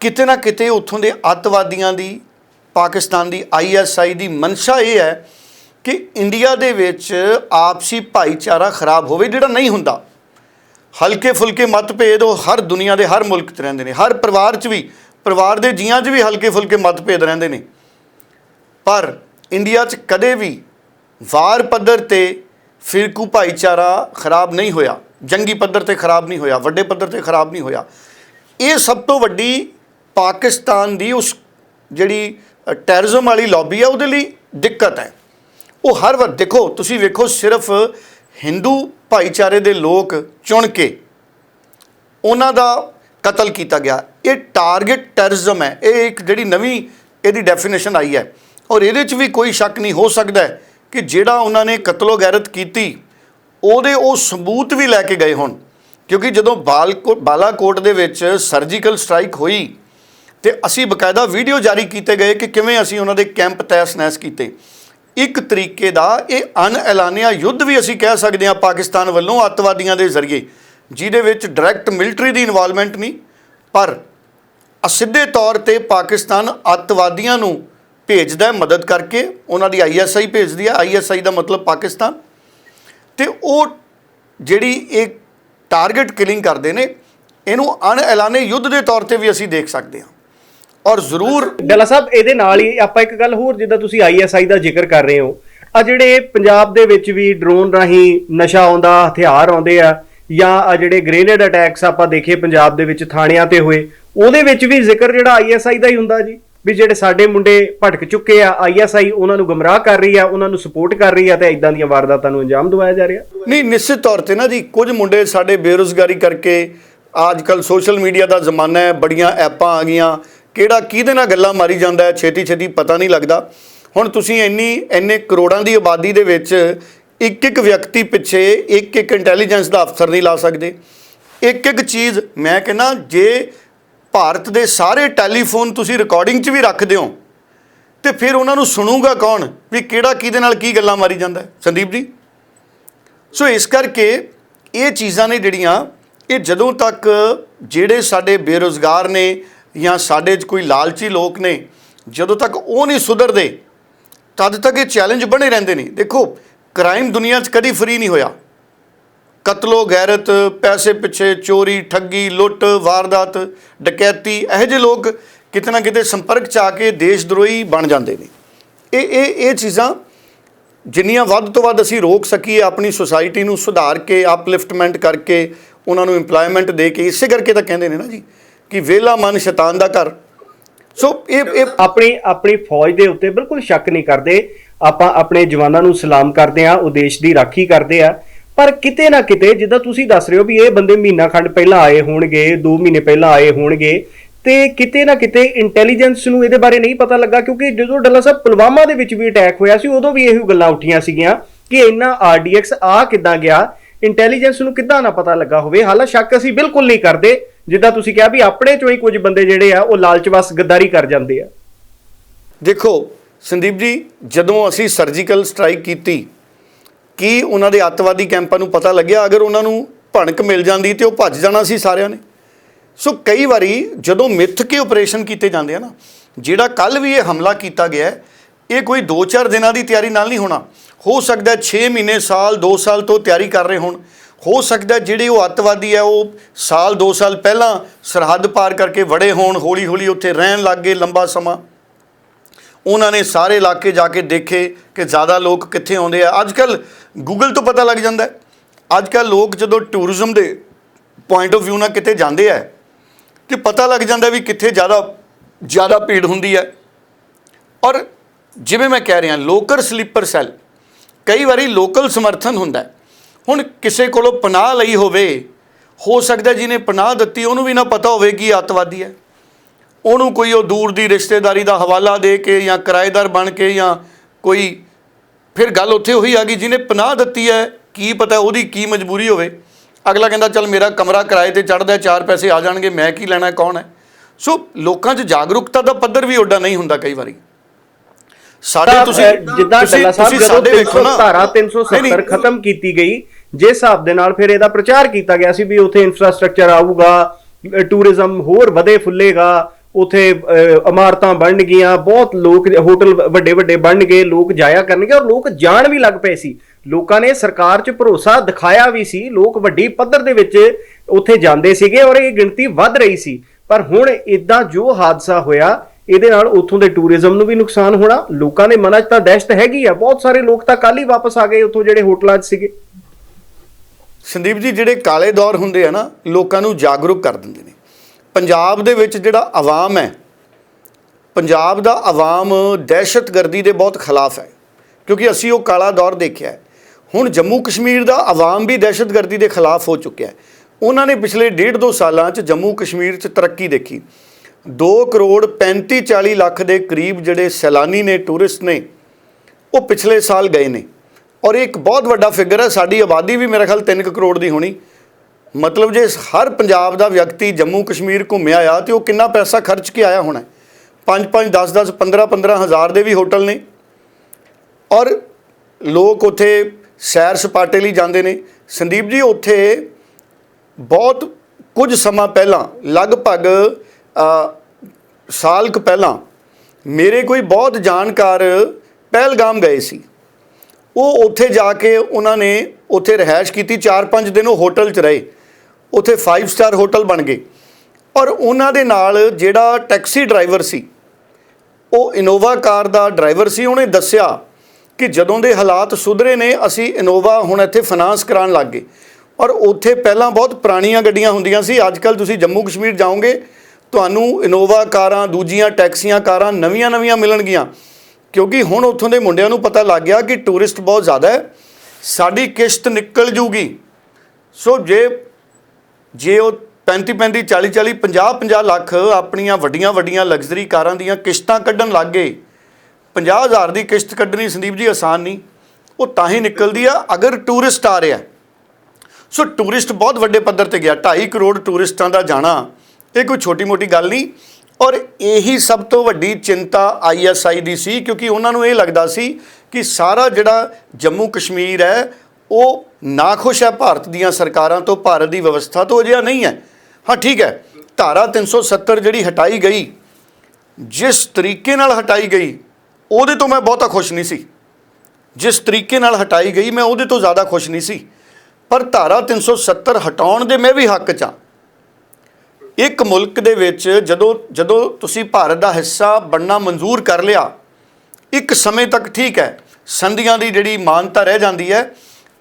ਕਿਤੇ ਨਾ ਕਿਤੇ ਉੱਥੋਂ ਦੇ ਅੱਤਵਾਦੀਆਂ ਦੀ ਪਾਕਿਸਤਾਨ ਦੀ ਆਈਐਸਆਈ ਦੀ ਮਨਸ਼ਾ ਇਹ ਹੈ ਕਿ ਇੰਡੀਆ ਦੇ ਵਿੱਚ ਆਪਸੀ ਭਾਈਚਾਰਾ ਖਰਾਬ ਹੋਵੇ, ਜਿਹੜਾ ਨਹੀਂ ਹੁੰਦਾ। ਹਲਕੇ ਫੁਲਕੇ ਮਤਭੇਦ ਉਹ ਹਰ ਦੁਨੀਆ ਦੇ, ਹਰ ਮੁਲਕ 'ਚ ਰਹਿੰਦੇ ਨੇ। ਹਰ ਪਰਿਵਾਰ 'ਚ ਵੀ, ਪਰਿਵਾਰ ਦੇ ਜੀਆਂ 'ਚ ਵੀ ਹਲਕੇ ਫੁਲਕੇ ਮਤਭੇਦ ਰਹਿੰਦੇ ਨੇ। ਪਰ ਇੰਡੀਆ 'ਚ ਕਦੇ ਵੀ ਵਾਰ ਪੱਧਰ ਤੇ ਫਿਰਕੂ ਭਾਈਚਾਰਾ ਖਰਾਬ ਨਹੀਂ ਹੋਇਆ। ਜੰਗੀ ਪੱਧਰ ਤੇ ਖਰਾਬ ਨਹੀਂ ਹੋਇਆ, ਵੱਡੇ ਪੱਧਰ ਤੇ ਖਰਾਬ ਨਹੀਂ ਹੋਇਆ। ਇਹ ਸਭ ਤੋਂ ਵੱਡੀ ਪਾਕਿਸਤਾਨ ਦੀ ਉਸ ਜਿਹੜੀ ਟੈਰਰਿਜ਼ਮ ਵਾਲੀ ਲੌਬੀ ਹੈ ਉਹਦੇ ਲਈ ਦਿੱਕਤ ਹੈ। ਉਹ ਹਰ ਵਾਰ ਦੇਖੋ, ਤੁਸੀਂ ਵੇਖੋ ਸਿਰਫ ਹਿੰਦੂ ਭਾਈਚਾਰੇ ਦੇ ਲੋਕ ਚੁਣ ਕੇ ਉਹਨਾਂ ਦਾ ਕਤਲ ਕੀਤਾ ਗਿਆ। ਇਹ ਟਾਰਗੇਟ ਟੈਰਰਿਜ਼ਮ ਹੈ। ਇਹ ਇੱਕ ਜਿਹੜੀ ਨਵੀਂ ਇਹਦੀ ਡੈਫੀਨੇਸ਼ਨ ਆਈ ਹੈ। ਔਰ ਇਹਦੇ 'ਚ ਵੀ ਕੋਈ ਸ਼ੱਕ ਨਹੀਂ ਹੋ ਸਕਦਾ ਕਿ ਜਿਹੜਾ ਉਹਨਾਂ ਨੇ ਕਤਲੋ ਗੈਰਤ ਕੀਤੀ, ਉਹਦੇ ਉਹ ਸਬੂਤ ਵੀ ਲੈ ਕੇ ਗਏ ਹੋਣ। ਕਿਉਂਕਿ ਜਦੋਂ ਬਾਲਕੋ, ਬਾਲਾਕੋਟ ਦੇ ਵਿੱਚ ਸਰਜੀਕਲ ਸਟ੍ਰਾਈਕ ਹੋਈ ਤੇ ਅਸੀਂ ਬਕਾਇਦਾ ਵੀਡੀਓ ਜਾਰੀ ਕੀਤੇ ਗਏ ਕਿ ਕਿਵੇਂ ਅਸੀਂ ਉਹਨਾਂ ਦੇ ਕੈਂਪ ਤੈਸ ਨੈਸ ਕੀਤੇ। ਇੱਕ ਤਰੀਕੇ ਦਾ ਇਹ ਅਨਐਲਾਨਿਆ ਯੁੱਧ ਵੀ ਅਸੀਂ ਕਹਿ ਸਕਦੇ ਹਾਂ ਪਾਕਿਸਤਾਨ ਵੱਲੋਂ ਅੱਤਵਾਦੀਆਂ ਦੇ ਜ਼ਰੀਏ, ਜਿਹਦੇ ਵਿੱਚ ਡਾਇਰੈਕਟ ਮਿਲਟਰੀ ਦੀ ਇਨਵੋਲਵਮੈਂਟ ਨਹੀਂ, ਪਰ ਅਸਿੱਧੇ ਤੌਰ ਤੇ ਪਾਕਿਸਤਾਨ ਅੱਤਵਾਦੀਆਂ ਨੂੰ ਭੇਜਦਾ ਹੈ ਮਦਦ ਕਰਕੇ। ਉਹਨਾਂ ਦੀ ਆਈਐਸਆਈ ਭੇਜਦੀ ਹੈ। ਆਈਐਸਆਈ ਦਾ ਮਤਲਬ ਪਾਕਿਸਤਾਨ। ਤੇ ਉਹ ਜਿਹੜੀ ਇਹ ਟਾਰਗੇਟ ਕਿਲਿੰਗ ਕਰਦੇ ਨੇ, ਇਹਨੂੰ ਅਣਐਲਾਨੇ ਯੁੱਧ ਦੇ ਤੌਰ ਤੇ ਵੀ ਅਸੀਂ ਦੇਖ ਸਕਦੇ ਹਾਂ। ਔਰ ਜ਼ਰੂਰ ਡੱਲਾ ਸਾਹਿਬ ਇਹਦੇ ਨਾਲ ਹੀ ਆਪਾਂ ਇੱਕ ਗੱਲ ਹੋਰ ਜਿੱਦਾਂ ਤੁਸੀਂ ਆਈਐਸਆਈ ਦਾ ਜ਼ਿਕਰ ਕਰ ਰਹੇ ਹੋ। ਆ ਜਿਹੜੇ ਪੰਜਾਬ ਦੇ ਵਿੱਚ ਵੀ ਡਰੋਨ ਰਾਹੀਂ ਨਸ਼ਾ ਆਉਂਦਾ ਹਥਿਆਰ ਆਉਂਦੇ ਆ ਜਾਂ ਆ ਜਿਹੜੇ ਗ੍ਰੇਨੇਡ ਅਟੈਕਸ ਆਪਾਂ ਦੇਖੇ ਪੰਜਾਬ ਦੇ ਵਿੱਚ ਥਾਣਿਆਂ ਤੇ ਹੋਏ ਉਹਦੇ ਵਿੱਚ ਵੀ ਜ਼ਿਕਰ ਜਿਹੜਾ ਆਈਐਸਆਈ ਦਾ ਹੀ ਹੁੰਦਾ ਜੀ। ਵੀ ਜਿਹੜੇ ਸਾਡੇ ਮੁੰਡੇ ਭਟਕ ਚੁੱਕੇ ਆ ਆਈਐਸਆਈ ਉਹਨਾਂ ਨੂੰ ਗਮਰਾਹ ਕਰ ਰਹੀ ਆ ਉਹਨਾਂ ਨੂੰ ਸਪੋਰਟ ਕਰ ਰਹੀ ਆ ਤੇ ਇਦਾਂ ਦੀਆਂ ਵਾਰਦਾਤਾਂ ਨੂੰ ਅੰਜਾਮ ਦਵਾਇਆ ਜਾ ਰਿਹਾ। ਨਹੀਂ ਨਿਸ਼ਚਿਤ ਤੌਰ ਤੇ ਨਾ ਜੀ ਕੁਝ ਮੁੰਡੇ ਸਾਡੇ ਬੇਰੁਜ਼ਗਾਰੀ ਕਰਕੇ ਅੱਜ ਕੱਲ ਸੋਸ਼ਲ ਮੀਡੀਆ ਦਾ ਜ਼ਮਾਨਾ ਹੈ ਬੜੀਆਂ ਐਪਾਂ ਆ ਗਈਆਂ ਕਿਹੜਾ, ਕਿਹਦੇ ਨਾਲ ਗੱਲਾਂ ਮਾਰੀ ਜਾਂਦਾ ਹੈ, ਛੇਤੀ ਛੇਤੀ ਪਤਾ ਨਹੀਂ ਲੱਗਦਾ। ਹੁਣ ਤੁਸੀਂ ਇੰਨੀ, ਇੰਨੇ ਕਰੋੜਾਂ ਦੀ ਆਬਾਦੀ ਦੇ ਵਿੱਚ ਇੱਕ ਇੱਕ ਵਿਅਕਤੀ ਪਿੱਛੇ ਇੱਕ ਇੱਕ ਇੰਟੈਲੀਜੈਂਸ ਦਾ ਅਫਸਰ ਨਹੀਂ ਲਾ ਸਕਦੇ। ਇੱਕ ਇੱਕ ਚੀਜ਼, ਮੈਂ ਕਹਿੰਦਾ, ਜੇ ਭਾਰਤ ਦੇ ਸਾਰੇ ਟੈਲੀਫੋਨ ਤੁਸੀਂ ਰਿਕਾਰਡਿੰਗ 'ਚ ਵੀ ਰੱਖਦੇ ਹੋ, ਤੇ ਫਿਰ ਉਹਨਾਂ ਨੂੰ ਸੁਣੂਗਾ ਕੌਣ ਵੀ ਕਿਹੜਾ, ਕਿਹਦੇ ਨਾਲ ਕੀ ਗੱਲਾਂ ਮਾਰੀ ਜਾਂਦਾ ਸੰਦੀਪ ਜੀ? ਸੋ ਇਸ ਕਰਕੇ ਇਹ ਚੀਜ਼ਾਂ ਨੇ ਜਿਹੜੀਆਂ, ਇਹ ਜਦੋਂ ਤੱਕ ਜਿਹੜੇ ਸਾਡੇ ਬੇਰੁਜ਼ਗਾਰ ਨੇ ਜਾਂ ਸਾਡੇ 'ਚ ਕੋਈ ਲਾਲਚੀ ਲੋਕ ਨੇ, ਜਦੋਂ ਤੱਕ ਉਹ ਨਹੀਂ ਸੁਧਰਦੇ, ਤਦ ਤੱਕ ਇਹ ਚੈਲੰਜ ਬਣੇ ਰਹਿੰਦੇ ਨੇ। ਦੇਖੋ ਕ੍ਰਾਈਮ ਦੁਨੀਆ 'ਚ ਕਦੀ ਫਰੀ ਨਹੀਂ ਹੋਇਆ। ਕਤਲੋ, ਗੈਰਤ, ਪੈਸੇ ਪਿੱਛੇ, ਚੋਰੀ, ਠੱਗੀ, ਲੁੱਟ, ਵਾਰਦਾਤ, ਡਕੈਤੀ, ਇਹੋ ਜਿਹੇ ਲੋਕ ਕਿਤੇ ਨਾ ਕਿਤੇ ਸੰਪਰਕ ਚ ਆ ਕੇ ਦੇਸ਼ ਦਰੋਹੀ ਬਣ ਜਾਂਦੇ ਨੇ। ਇਹ ਇਹ ਇਹ ਚੀਜ਼ਾਂ ਜਿੰਨੀਆਂ ਵੱਧ ਤੋਂ ਵੱਧ ਅਸੀਂ ਰੋਕ ਸਕੀਏ ਆਪਣੀ ਸੁਸਾਇਟੀ ਨੂੰ ਸੁਧਾਰ ਕੇ ਅਪਲਿਫਟਮੈਂਟ ਕਰਕੇ, ਉਹਨਾਂ ਨੂੰ ਏਮਪਲੋਇਮੈਂਟ ਦੇ ਕੇ, ਇਸੇ ਕਰਕੇ ਤਾਂ ਕਹਿੰਦੇ ਨੇ ਨਾ ਜੀ ਕਿ ਵੇਲਾ ਮਨ ਸ਼ੈਤਾਨ ਦਾ ਘਰ। ਸੋ ਇਹ ਇਹ ਆਪਣੀ ਆਪਣੀ ਫੌਜ ਦੇ ਉੱਤੇ ਬਿਲਕੁਲ ਸ਼ੱਕ ਨਹੀਂ ਕਰਦੇ। ਆਪਾਂ ਆਪਣੇ ਜਵਾਨਾਂ ਨੂੰ ਸਲਾਮ ਕਰਦੇ ਆ ਉਹ ਦੇਸ਼ ਦੀ ਰਾਖੀ ਕਰਦੇ ਆ ਪਰ ਕਿਤੇ ਨਾ ਕਿਤੇ, ਜਿੱਦਾਂ ਤੁਸੀਂ ਦੱਸ ਰਹੇ ਹੋ ਵੀ ਇਹ ਬੰਦੇ ਮਹੀਨਾ ਖੰਡ ਪਹਿਲਾਂ ਆਏ ਹੋਣਗੇ 2 ਮਹੀਨੇ ਪਹਿਲਾਂ ਆਏ ਹੋਣਗੇ, ਤੇ ਕਿਤੇ ਨਾ ਕਿਤੇ ਇੰਟੈਲੀਜੈਂਸ ਨੂੰ ਇਹਦੇ ਬਾਰੇ ਨਹੀਂ ਪਤਾ ਲੱਗਾ, ਕਿਉਂਕਿ ਜਦੋਂ ਡੱਲਾ ਸਾਹਿਬ ਪੁਲਵਾਮਾ ਦੇ ਵਿੱਚ ਵੀ ਅਟੈਕ ਹੋਇਆ ਸੀ, ਉਦੋਂ ਵੀ ਇਹੋ ਗੱਲਾਂ ਉੱਠੀਆਂ ਸੀਗੀਆਂ ਕਿ ਇੰਨਾ ਆਰਡੀਐਕਸ ਆ ਕਿੱਦਾਂ ਗਿਆ? ਇੰਟੈਲੀਜੈਂਸ ਨੂੰ ਕਿੱਦਾਂ ਨਾ ਪਤਾ ਲੱਗਾ ਹੋਵੇ। ਹਾਲਾ ਸ਼ੱਕ ਅਸੀਂ ਬਿਲਕੁਲ ਨਹੀਂ ਕਰਦੇ। ਜਿੱਦਾਂ ਤੁਸੀਂ ਕਿਹਾ ਵੀ ਆਪਣੇ ਚੋਂ ਹੀ ਕੁਝ ਬੰਦੇ ਜਿਹੜੇ ਆ ਉਹ ਲਾਲਚਵਸ ਗੱਦਾਰੀ ਕਰ ਜਾਂਦੇ ਆ। ਦੇਖੋ ਸੰਦੀਪ ਜੀ ਜਦੋਂ ਅਸੀਂ ਸਰਜੀਕਲ ਸਟ੍ਰਾਈਕ ਕੀਤੀ ਕੀ ਉਹਨਾਂ ਦੇ ਅੱਤਵਾਦੀ ਕੈਂਪਾਂ ਨੂੰ ਪਤਾ ਲੱਗਿਆ? ਅਗਰ ਉਹਨਾਂ ਨੂੰ ਭਣਕ ਮਿਲ ਜਾਂਦੀ ਤੇ ਉਹ ਭੱਜ ਜਾਣਾ ਸੀ ਸਾਰਿਆਂ ਨੇ। ਸੋ ਕਈ ਵਾਰੀ ਜਦੋਂ ਮਿੱਥ ਕੇ ਆਪਰੇਸ਼ਨ ਕੀਤੇ ਜਾਂਦੇ ਆ ਨਾ ਜਿਹੜਾ ਕੱਲ ਵੀ ਇਹ ਹਮਲਾ ਕੀਤਾ ਗਿਆ ਹੈ, ਇਹ ਕੋਈ 2-4 ਦਿਨਾਂ ਦੀ ਤਿਆਰੀ ਨਾਲ ਨਹੀਂ ਹੋਣਾ। ਹੋ ਸਕਦਾ 6 ਮਹੀਨੇ ਸਾਲ 2 ਸਾਲ ਤੋਂ ਤਿਆਰੀ ਕਰ ਰਹੇ ਹੋਣ। ਹੋ ਸਕਦਾ ਜਿਹੜੇ ਉਹ ਅੱਤਵਾਦੀ ਹੈ, ਉਹ ਸਾਲ 2 ਸਾਲ ਪਹਿਲਾਂ ਸਰਹੱਦ ਪਾਰ ਕਰਕੇ ਵੜੇ ਹੋਣ ਹੌਲੀ ਹੌਲੀ ਉੱਥੇ ਰਹਿਣ ਲੱਗ ਗਏ ਲੰਬਾ ਸਮਾਂ। ਉਹਨਾਂ ਨੇ ਸਾਰੇ ਇਲਾਕੇ ਜਾ ਕੇ ਦੇਖੇ ਕਿ ਜ਼ਿਆਦਾ ਲੋਕ ਕਿੱਥੇ ਆਉਂਦੇ ਆ। ਅੱਜ ਕੱਲ ਗੂਗਲ ਤੋਂ ਪਤਾ ਲੱਗ ਜਾਂਦਾ ਅੱਜ ਕੱਲ ਲੋਕ ਜਦੋਂ ਟੂਰਿਜ਼ਮ ਦੇ ਪੁਆਇੰਟ ਆਫ View ਨਾਲ ਕਿਤੇ ਜਾਂਦੇ ਆ ਕਿ ਪਤਾ ਲੱਗ ਜਾਂਦਾ ਵੀ ਕਿੱਥੇ ਜ਼ਿਆਦਾ ਜ਼ਿਆਦਾ ਭੀੜ ਹੁੰਦੀ ਹੈ। ਔਰ ਜਿਵੇਂ ਮੈਂ ਕਹਿ ਰਿਹਾ ਲੋਕਲ ਸਲੀਪਰ ਸੈੱਲ ਕਈ ਵਾਰੀ ਲੋਕਲ ਸਮਰਥਨ ਹੁੰਦਾ ਹੈ। ਹੁਣ ਕਿਸੇ ਕੋਲੋਂ ਪਨਾਹ ਲਈ ਹੋਵੇ ਹੋ ਸਕਦਾ ਜਿਹਨੇ ਪਨਾਹ ਦਿੱਤੀ ਉਹਨੂੰ ਵੀ ਨਾ ਪਤਾ ਹੋਵੇ ਕਿ ਅੱਤਵਾਦੀ ਹੈ। ਉਹਨੂੰ ਕੋਈ ਉਹ ਦੂਰ ਦੀ ਰਿਸ਼ਤੇਦਾਰੀ ਦਾ ਹਵਾਲਾ ਦੇ ਕੇ ਜਾਂ ਕਿਰਾਏਦਾਰ ਬਣ ਕੇ ਜਾਂ ਕੋਈ ਫਿਰ ਗੱਲ ਉੱਥੇ ਉਹੀ ਆ ਗਈ ਜਿਹਨੇ ਪਨਾਹ ਦਿੱਤੀ ਹੈ ਕੀ ਪਤਾ ਉਹਦੀ ਕੀ ਮਜਬੂਰੀ ਹੋਵੇ। ਅਗਲਾ ਕਹਿੰਦਾ ਚੱਲ ਮੇਰਾ ਕਮਰਾ ਕਿਰਾਏ ਤੇ ਚੜਦਾ ਚਾਰ ਪੈਸੇ ਆ ਜਾਣਗੇ ਮੈਂ ਕੀ ਲੈਣਾ ਕੌਣ ਹੈ? ਸੋ ਲੋਕਾਂ 'ਚ ਜਾਗਰੂਕਤਾ ਦਾ ਪੱਧਰ ਵੀ ਓਡਾ ਨਹੀਂ ਹੁੰਦਾ ਕਈ ਵਾਰੀ। ਸਾਡੇ ਤੁਸੀਂ ਜਿੱਦਾਂ ਡੱਲਾ ਸਾਹਿਬ ਜਦੋਂ ਸਾਡੇ ਵੇਖੋ 300 ਨਾ ਧਾਰਾ ਨਹੀਂ, 370 ਨਹੀਂ, ਖਤਮ ਕੀਤੀ ਗਈ ਜਿਸ ਹਿਸਾਬ ਦੇ ਨਾਲ ਫਿਰ ਇਹਦਾ ਪ੍ਰਚਾਰ ਕੀਤਾ ਗਿਆ ਸੀ ਵੀ ਉੱਥੇ ਇਨਫਰਾਸਟ੍ਰਕਚਰ ਆਊਗਾ ਟੂਰਿਜ਼ਮ ਹੋਰ ਵਧੇ ਫੁੱਲੇਗਾ, ਉਥੇ ਇਮਾਰਤਾਂ ਬਣ ਗਈਆਂ ਬਹੁਤ ਲੋਕ ਹੋਟਲ ਵੱਡੇ ਵੱਡੇ ਬਣ ਗਏ ਲੋਕ ਜਾਇਆ ਕਰਨਗੇ ਔਰ ਲੋਕ ਜਾਣ ਵੀ ਲੱਗ ਪਏ ਸੀ। ਲੋਕਾਂ ਨੇ ਸਰਕਾਰ 'ਚ ਭਰੋਸਾ ਦਿਖਾਇਆ ਵੀ ਸੀ, ਲੋਕ ਵੱਡੀ ਪੱਧਰ ਦੇ ਵਿੱਚ ਉੱਥੇ ਜਾਂਦੇ ਸੀਗੇ ਔਰ ਇਹ ਗਿਣਤੀ ਵੱਧ ਰਹੀ ਸੀ। ਪਰ ਹੁਣ ਇਦਾਂ ਜੋ ਹਾਦਸਾ ਹੋਇਆ, ਇਹਦੇ ਨਾਲ ਉੱਥੋਂ ਦੇ ਟੂਰਿਜ਼ਮ ਨੂੰ ਵੀ ਨੁਕਸਾਨ ਹੋਣਾ, ਲੋਕਾਂ ਦੇ ਮਨਾਂ 'ਚ ਤਾਂ ਦਹਿਸ਼ਤ ਹੈਗੀ ਆ, ਬਹੁਤ ਸਾਰੇ ਲੋਕ ਤਾਂ ਕੱਲ ਹੀ ਵਾਪਸ ਆ ਗਏ ਉੱਥੋਂ ਜਿਹੜੇ ਹੋਟਲਾਂ 'ਚ ਸੀਗੇ। ਸੰਦੀਪ ਜੀ, ਜਿਹੜੇ ਕਾਲੇ ਦੌਰ ਹੁੰਦੇ ਆ ਨਾ, ਲੋਕਾਂ ਨੂੰ ਜਾਗਰੂਕ ਕਰ ਦਿੰਦੇ ਨੇ। ਪੰਜਾਬ ਦੇ ਵਿੱਚ ਜਿਹੜਾ ਆਵਾਮ ਹੈ, ਪੰਜਾਬ ਦਾ ਆਵਾਮ ਦਹਿਸ਼ਤਗਰਦੀ ਦੇ ਬਹੁਤ ਖਿਲਾਫ ਹੈ, ਕਿਉਂਕਿ ਅਸੀਂ ਉਹ ਕਾਲਾ ਦੌਰ ਦੇਖਿਆ ਹੁਣ ਜੰਮੂ ਕਸ਼ਮੀਰ ਦਾ ਆਵਾਮ ਵੀ ਦਹਿਸ਼ਤਗਰਦੀ ਦੇ ਖਿਲਾਫ ਹੋ ਚੁੱਕਿਆ ਹੈ। ਉਹਨਾਂ ਨੇ ਪਿਛਲੇ ਡੇਢ ਦੋ ਸਾਲਾਂ 'ਚ ਜੰਮੂ ਕਸ਼ਮੀਰ 'ਚ ਤਰੱਕੀ ਦੇਖੀ। 2 ਕਰੋੜ 35 40 ਲੱਖ ਦੇ ਕਰੀਬ ਜਿਹੜੇ ਸੈਲਾਨੀ ਨੇ, ਟੂਰਿਸਟ ਨੇ, ਉਹ ਪਿਛਲੇ ਸਾਲ ਗਏ ਨੇ। ਔਰ ਇਹ ਇੱਕ ਬਹੁਤ ਵੱਡਾ ਫਿਗਰ ਹੈ, ਸਾਡੀ ਆਬਾਦੀ ਵੀ ਮੇਰੇ ਖਿਆਲ 3 ਕਰੋੜ ਦੀ ਹੋਣੀ। ਮਤਲਬ ਜੇ ਹਰ ਪੰਜਾਬ ਦਾ ਵਿਅਕਤੀ ਜੰਮੂ ਕਸ਼ਮੀਰ ਘੁੰਮਿਆ ਆ, ਤੇ ਉਹ ਕਿੰਨਾ ਪੈਸਾ ਖਰਚ ਕੇ ਆਇਆ ਹੋਣਾ 5 5 10 10 15 15 ਹਜ਼ਾਰ ਦੇ ਵੀ ਹੋਟਲ ਨੇ। ਔਰ ਲੋਕ ਉੱਥੇ ਸੈਰ ਸਪਾਟੇ ਲਈ ਜਾਂਦੇ ਨੇ। ਸੰਦੀਪ ਜੀ, ਉੱਥੇ ਬਹੁਤ ਕੁਝ ਸਮਾਂ ਪਹਿਲਾਂ, ਲਗਭਗ ਸਾਲ ਕੁ ਪਹਿਲਾਂ, ਮੇਰੇ ਕੋਈ ਬਹੁਤ ਜਾਣਕਾਰ ਪਹਿਲਗਾਮ ਗਏ ਸੀ। ਉਹ ਉੱਥੇ ਜਾ ਕੇ ਉਹਨਾਂ ਨੇ ਉੱਥੇ ਰਹਿائش ਕੀਤੀ। 4-5 ਦਿਨ ਉਹ ਹੋਟਲ 'ਚ ਰਹੇ। ਉੱਥੇ 5 ਸਟਾਰ ਹੋਟਲ ਬਣ ਗਏ। ਔਰ ਉਹਨਾਂ ਦੇ ਨਾਲ ਜਿਹੜਾ ਟੈਕਸੀ ਡਰਾਈਵਰ ਸੀ, ਉਹ ਇਨੋਵਾ ਕਾਰ ਦਾ ਡਰਾਈਵਰ ਸੀ। ਉਹਨੇ ਦੱਸਿਆ ਕਿ ਜਦੋਂ ਦੇ ਹਾਲਾਤ ਸੁਧਰੇ ਨੇ, ਅਸੀਂ ਇਨੋਵਾ ਹੁਣ ਇੱਥੇ ਫਾਈਨਾਂਸ ਕਰਾਉਣ ਲੱਗ ਗਏ। ਔਰ ਉੱਥੇ ਪਹਿਲਾਂ ਬਹੁਤ ਪੁਰਾਣੀਆਂ ਗੱਡੀਆਂ ਹੁੰਦੀਆਂ ਸੀ। ਅੱਜ ਕੱਲ ਤੁਸੀਂ ਜੰਮੂ ਕਸ਼ਮੀਰ ਜਾਓਗੇ, ਤੁਹਾਨੂੰ ਇਨੋਵਾ ਕਾਰਾਂ, ਦੂਜੀਆਂ ਟੈਕਸੀਆਂ ਕਾਰਾਂ ਨਵੀਆਂ-ਨਵੀਆਂ ਮਿਲਣਗੀਆਂ। ਕਿਉਂਕਿ ਹੁਣ ਉੱਥੋਂ ਦੇ ਮੁੰਡਿਆਂ ਨੂੰ ਪਤਾ ਲੱਗ ਗਿਆ ਕਿ ਟੂਰਿਸਟ ਬਹੁਤ ਜ਼ਿਆਦਾ ਹੈ, ਸਾਡੀ ਕਿਸ਼ਤ ਨਿਕਲ ਜੂਗੀ। ਸੋ ਜੇ ਜੇ ਉਹ 35 35 40 40 50 50 ਲੱਖ ਆਪਣੀਆਂ ਵੱਡੀਆਂ ਵੱਡੀਆਂ ਲਗਜ਼ਰੀ ਕਾਰਾਂ ਦੀਆਂ ਕਿਸ਼ਤਾਂ ਕੱਢਣ ਲੱਗ ਗਏ 50000 ਦੀ ਕਿਸ਼ਤ ਕੱਢਣੀ ਸੰਦੀਪ ਜੀ ਆਸਾਨ ਨਹੀਂ। ਉਹ ਤਾਂ ਹੀ ਨਿਕਲਦੀ ਆ, ਅਗਰ ਟੂਰਿਸਟ ਆ ਰਿਹਾ ਸੋ ਟੂਰਿਸਟ ਬਹੁਤ ਵੱਡੇ ਪੱਧਰ ਤੇ ਗਿਆ 2.5 ਕਰੋੜ ਟੂਰਿਸਟਾਂ ਦਾ ਜਾਣਾ, ਇਹ ਕੋਈ ਛੋਟੀ ਮੋਟੀ ਗੱਲ ਨਹੀਂ। ਔਰ ਇਹੀ ਸਭ ਤੋਂ ਵੱਡੀ ਚਿੰਤਾ ਆਈਐਸਆਈ ਦੀ ਸੀ, ਕਿਉਂਕਿ ਉਹਨਾਂ ਨੂੰ ਇਹ ਲੱਗਦਾ ਸੀ ਕਿ ਸਾਰਾ ਜਿਹੜਾ ਜੰਮੂ ਕਸ਼ਮੀਰ ਹੈ, ਉਹ ਨਾ ਖੁਸ਼ ਹੈ ਭਾਰਤ ਦੀਆਂ ਸਰਕਾਰਾਂ ਤੋਂ, ਭਾਰਤ ਦੀ ਵਿਵਸਥਾ ਤੋਂ ਅਜਿਹਾ ਨਹੀਂ ਹੈ। ਹਾਂ, ਠੀਕ ਹੈ, ਧਾਰਾ 370 ਜਿਹੜੀ ਹਟਾਈ ਗਈ, ਜਿਸ ਤਰੀਕੇ ਨਾਲ ਹਟਾਈ ਗਈ, ਉਹਦੇ ਤੋਂ ਮੈਂ ਬਹੁਤਾ ਖੁਸ਼ ਨਹੀਂ ਸੀ। ਜਿਸ ਤਰੀਕੇ ਨਾਲ ਹਟਾਈ ਗਈ, ਮੈਂ ਉਹਦੇ ਤੋਂ ਜ਼ਿਆਦਾ ਖੁਸ਼ ਨਹੀਂ ਸੀ। ਪਰ ਧਾਰਾ 370 ਹਟਾਉਣ ਦੇ ਮੈਂ ਵੀ ਹੱਕ 'ਚ ਹਾਂ। ਇੱਕ ਮੁਲਕ ਦੇ ਵਿੱਚ ਜਦੋਂ ਜਦੋਂ ਤੁਸੀਂ ਭਾਰਤ ਦਾ ਹਿੱਸਾ ਬਣਨਾ ਮਨਜ਼ੂਰ ਕਰ ਲਿਆ, ਇੱਕ ਸਮੇਂ ਤੱਕ ਠੀਕ ਹੈ, ਸੰਧੀਆਂ ਦੀ ਜਿਹੜੀ ਮਾਨਤਾ ਰਹਿ ਜਾਂਦੀ ਹੈ,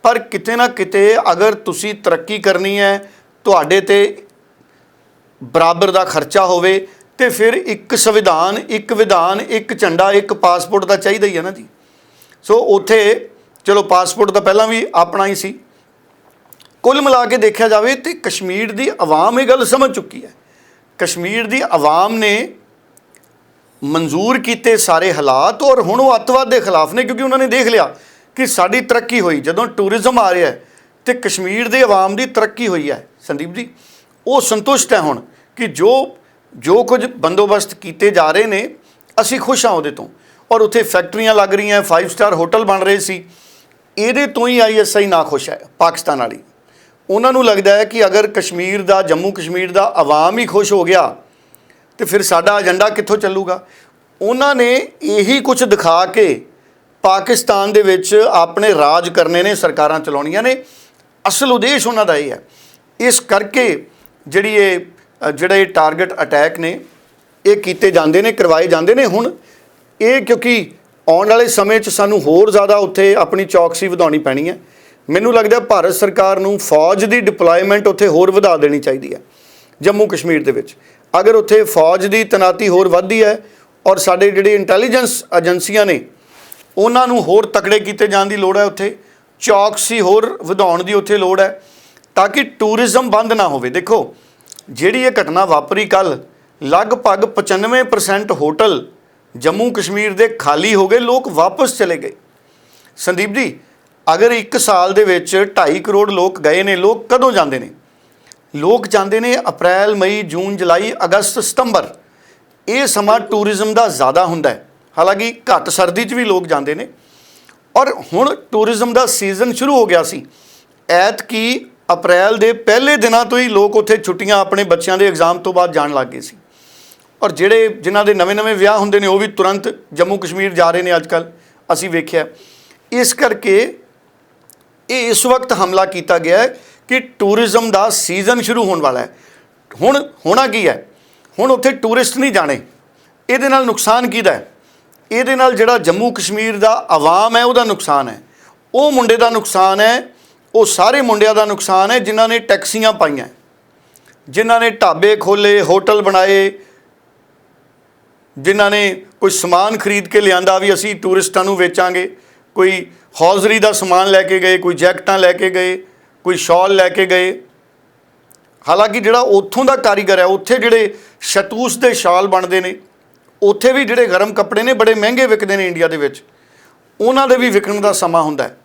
ਪਰ ਕਿਤੇ ਨਾ ਕਿਤੇ ਅਗਰ ਤੁਸੀਂ ਤਰੱਕੀ ਕਰਨੀ ਹੈ, ਤੁਹਾਡੇ ਤੇ ਬਰਾਬਰ ਦਾ ਖਰਚਾ ਹੋਵੇ, ਤੇ ਫਿਰ ਇੱਕ ਸੰਵਿਧਾਨ, ਇੱਕ ਵਿਧਾਨ, ਇੱਕ ਝੰਡਾ, ਇੱਕ ਪਾਸਪੋਰਟ ਦਾ ਚਾਹੀਦਾ ਹੀ ਹੈ ਨਾ ਜੀ। ਸੋ ਉੱਥੇ, ਚਲੋ ਪਾਸਪੋਰਟ ਤਾਂ ਪਹਿਲਾਂ ਵੀ ਆਪਣਾ ਹੀ ਸੀ ਕੁੱਲ ਮਿਲਾ ਕੇ ਦੇਖਿਆ ਜਾਵੇ ਤੇ ਕਸ਼ਮੀਰ ਦੀ ਆਵਾਮ ਇਹ ਗੱਲ ਸਮਝ ਚੁੱਕੀ ਹੈ। ਕਸ਼ਮੀਰ ਦੀ ਆਵਾਮ ਨੇ ਮਨਜ਼ੂਰ ਕੀਤੇ ਸਾਰੇ ਹਾਲਾਤ ਔਰ ਹੁਣ ਉਹ ਅੱਤਵਾਦ ਦੇ ਖਿਲਾਫ ਨੇ ਕਿਉਂਕਿ ਉਹਨਾਂ ਨੇ ਦੇਖ ਲਿਆ ਕਿ ਸਾਡੀ ਤਰੱਕੀ ਹੋਈ, ਜਦੋਂ ਟੂਰਿਜ਼ਮ ਆ ਰਿਹਾ ਹੈ ਤੇ ਕਸ਼ਮੀਰ ਦੇ ਆਵਾਮ ਦੀ ਤਰੱਕੀ ਹੋਈ ਹੈ। ਸੰਦੀਪ ਜੀ, ਉਹ ਸੰਤੁਸ਼ਟ ਹੈ ਹੁਣ ਕਿ ਜੋ ਜੋ ਕੁਝ ਬੰਦੋਬਸਤ ਕੀਤੇ ਜਾ ਰਹੇ ਨੇ, ਅਸੀਂ ਖੁਸ਼ ਹਾਂ ਉਹਦੇ ਤੋਂ। ਔਰ ਉੱਥੇ ਫੈਕਟਰੀਆਂ ਲੱਗ ਰਹੀਆਂ 5 ਸਟਾਰ ਹੋਟਲ ਬਣ ਰਹੇ ਸੀ। ਇਹਦੇ ਤੋਂ ਹੀ ਆਈਐਸਆਈ ਨਾ ਖੁਸ਼ ਹੈ, ਪਾਕਿਸਤਾਨ ਵਾਲੀ। ਉਹਨਾਂ ਨੂੰ ਲੱਗਦਾ ਹੈ ਕਿ ਅਗਰ ਕਸ਼ਮੀਰ ਦਾ, ਜੰਮੂ ਕਸ਼ਮੀਰ ਦਾ ਆਵਾਮ ਹੀ ਖੁਸ਼ ਹੋ ਗਿਆ, ਤੇ ਫਿਰ ਸਾਡਾ ਏਜੰਡਾ ਕਿੱਥੋਂ ਚੱਲੂਗਾ? ਉਹਨਾਂ ਨੇ ਇਹੀ ਕੁਝ ਦਿਖਾ ਕੇ ਪਾਕਿਸਤਾਨ ਦੇ ਵਿੱਚ ਆਪਣੇ ਰਾਜ ਕਰਨੇ ਨੇ, ਸਰਕਾਰਾਂ ਚਲਾਉਣੀਆਂ ਨੇ। ਅਸਲ ਉਦੇਸ਼ ਉਹਨਾਂ ਦਾ ਇਹ ਹੈ। ਇਸ ਕਰਕੇ ਜਿਹੜੀ ਇਹ ਜਿਹੜਾ ਇਹ ਟਾਰਗੇਟ ਅਟੈਕ ਨੇ, ਇਹ ਕੀਤੇ ਜਾਂਦੇ ਨੇ, ਕਰਵਾਏ ਜਾਂਦੇ ਨੇ ਹੁਣ। ਇਹ ਕਿਉਂਕਿ ਆਉਣ ਵਾਲੇ ਸਮੇਂ 'ਚ ਸਾਨੂੰ ਹੋਰ ਜ਼ਿਆਦਾ ਉੱਥੇ ਆਪਣੀ ਚੌਕਸੀ ਵਧਾਉਣੀ ਪੈਣੀ ਹੈ। ਮੈਨੂੰ ਲੱਗਦਾ ਭਾਰਤ ਸਰਕਾਰ ਨੂੰ ਫੌਜ ਦੀ ਡਿਪਲੋਇਮੈਂਟ ਉੱਥੇ ਹੋਰ ਵਧਾ ਦੇਣੀ ਚਾਹੀਦੀ ਹੈ, ਜੰਮੂ ਕਸ਼ਮੀਰ ਦੇ ਵਿੱਚ। ਅਗਰ ਉੱਥੇ ਫੌਜ ਦੀ ਤਨਾਤੀ ਹੋਰ ਵੱਧਦੀ ਹੈ ਔਰ ਸਾਡੇ ਜਿਹੜੇ ਇੰਟੈਲੀਜੈਂਸ ਏਜੰਸੀਆਂ ਨੇ, ਉਹਨਾਂ ਨੂੰ ਹੋਰ ਤਕੜੇ ਕੀਤੇ ਜਾਣ ਦੀ ਲੋੜ ਹੈ ਉੱਥੇ ਚੌਕਸੀ ਹੋਰ ਵਧਾਉਣ ਦੀ ਉੱਥੇ ਲੋੜ ਹੈ, ਤਾਂ ਕਿ ਟੂਰਿਜ਼ਮ ਬੰਦ ਨਾ ਹੋਵੇ। ਦੇਖੋ, ਜਿਹੜੀ ਇਹ ਘਟਨਾ ਵਾਪਰੀ ਕੱਲ, ਲਗਭਗ 95% ਹੋਟਲ ਜੰਮੂ ਕਸ਼ਮੀਰ ਦੇ ਖਾਲੀ ਹੋ ਗਏ, ਲੋਕ ਵਾਪਸ ਚਲੇ ਗਏ। ਸੰਦੀਪ ਜੀ ਅਗਰ 1 ਸਾਲ ਦੇ ਵਿੱਚ 2.5 ਕਰੋੜ ਲੋਕ ਗਏ ਨੇ, ਲੋਕ ਕਦੋਂ ਜਾਂਦੇ ਨੇ? ਲੋਕ ਜਾਂਦੇ ਨੇ ਅਪ੍ਰੈਲ, ਮਈ, ਜੂਨ, ਜੁਲਾਈ, ਅਗਸਤ, ਸਤੰਬਰ। ਇਹ ਸਮਾਂ ਟੂਰਿਜ਼ਮ ਦਾ ਜ਼ਿਆਦਾ ਹੁੰਦਾ ਹੈ। ਹਾਲਾਂਕਿ ਘੱਟ ਸਰਦੀ 'ਚ ਵੀ ਲੋਕ ਜਾਂਦੇ ਨੇ। ਔਰ ਹੁਣ ਟੂਰਿਜ਼ਮ ਦਾ ਸੀਜ਼ਨ ਸ਼ੁਰੂ ਹੋ ਗਿਆ ਸੀ। ਐਤ ਕੀ ਅਪ੍ਰੈਲ ਦੇ ਪਹਿਲੇ ਦਿਨਾਂ ਤੋਂ ਹੀ ਲੋਕ ਉੱਥੇ ਛੁੱਟੀਆਂ ਆਪਣੇ ਬੱਚਿਆਂ ਦੇ ਐਗਜ਼ਾਮ ਤੋਂ ਬਾਅਦ ਜਾਣ ਲੱਗ ਗਏ ਸੀ। ਔਰ ਜਿਹੜੇ ਜਿਨ੍ਹਾਂ ਦੇ ਨਵੇਂ-ਨਵੇਂ ਵਿਆਹ ਹੁੰਦੇ ਨੇ, ਉਹ ਵੀ ਤੁਰੰਤ ਜੰਮੂ ਕਸ਼ਮੀਰ ਜਾ ਰਹੇ ਨੇ ਅੱਜਕੱਲ ਅਸੀਂ ਵੇਖਿਆ। ਇਸ ਕਰਕੇ ਇਹ ਇਸ ਵਕਤ ਹਮਲਾ ਕੀਤਾ ਗਿਆ ਹੈ ਕਿ ਟੂਰਿਜ਼ਮ ਦਾ ਸੀਜ਼ਨ ਸ਼ੁਰੂ ਹੋਣ ਵਾਲਾ ਹੈ। ਹੁਣ ਹੋਣਾ ਕੀ ਹੈ? ਹੁਣ ਉੱਥੇ ਟੂਰਿਸਟ ਨਹੀਂ ਜਾਣੇ। ਇਹਦੇ ਨਾਲ ਨੁਕਸਾਨ ਕਿਹਦਾ ਹੈ? ਇਹਦੇ ਨਾਲ ਜਿਹੜਾ ਜੰਮੂ ਕਸ਼ਮੀਰ ਦਾ ਆਵਾਮ ਹੈ, ਉਹਦਾ ਨੁਕਸਾਨ ਹੈ। ਉਹ ਮੁੰਡੇ ਦਾ ਨੁਕਸਾਨ ਹੈ, ਉਹ ਸਾਰੇ ਮੁੰਡਿਆਂ ਦਾ ਨੁਕਸਾਨ ਹੈ, ਜਿਨ੍ਹਾਂ ਨੇ ਟੈਕਸੀਆਂ ਪਾਈਆਂ। ਜਿਨ੍ਹਾਂ ਨੇ ਢਾਬੇ ਖੋਲੇ ਹੋਟਲ ਬਣਾਏ। ਜਿਨ੍ਹਾਂ ਨੇ ਕੋਈ ਸਮਾਨ ਖਰੀਦ ਕੇ ਲਿਆਂਦਾ ਵੀ ਅਸੀਂ ਟੂਰਿਸਟਾਂ ਨੂੰ ਵੇਚਾਂਗੇ। ਕੋਈ ਹੌਜ਼ਰੀ ਦਾ ਸਮਾਨ ਲੈ ਕੇ ਗਏ, ਕੋਈ ਜੈਕਟਾਂ ਲੈ ਕੇ ਗਏ, ਕੋਈ ਸ਼ਾਲ ਲੈ ਕੇ ਗਏ। ਹਾਲਾਂਕਿ ਜਿਹੜਾ ਉੱਥੋਂ ਦਾ ਕਾਰੀਗਰ ਹੈ, ਉੱਥੇ ਜਿਹੜੇ ਸ਼ਤੂਸ ਦੇ ਸ਼ਾਲ ਬਣਦੇ ਨੇ, ਉੱਥੇ ਵੀ ਜਿਹੜੇ ਗਰਮ ਕੱਪੜੇ ਨੇ, ਬੜੇ ਮਹਿੰਗੇ ਵਿਕਦੇ ਨੇ ਇੰਡੀਆ ਦੇ ਵਿੱਚ, ਉਹਨਾਂ ਦੇ ਵੀ ਵਿਕਣ ਦਾ ਸਮਾਂ ਹੁੰਦਾ ਹੈ।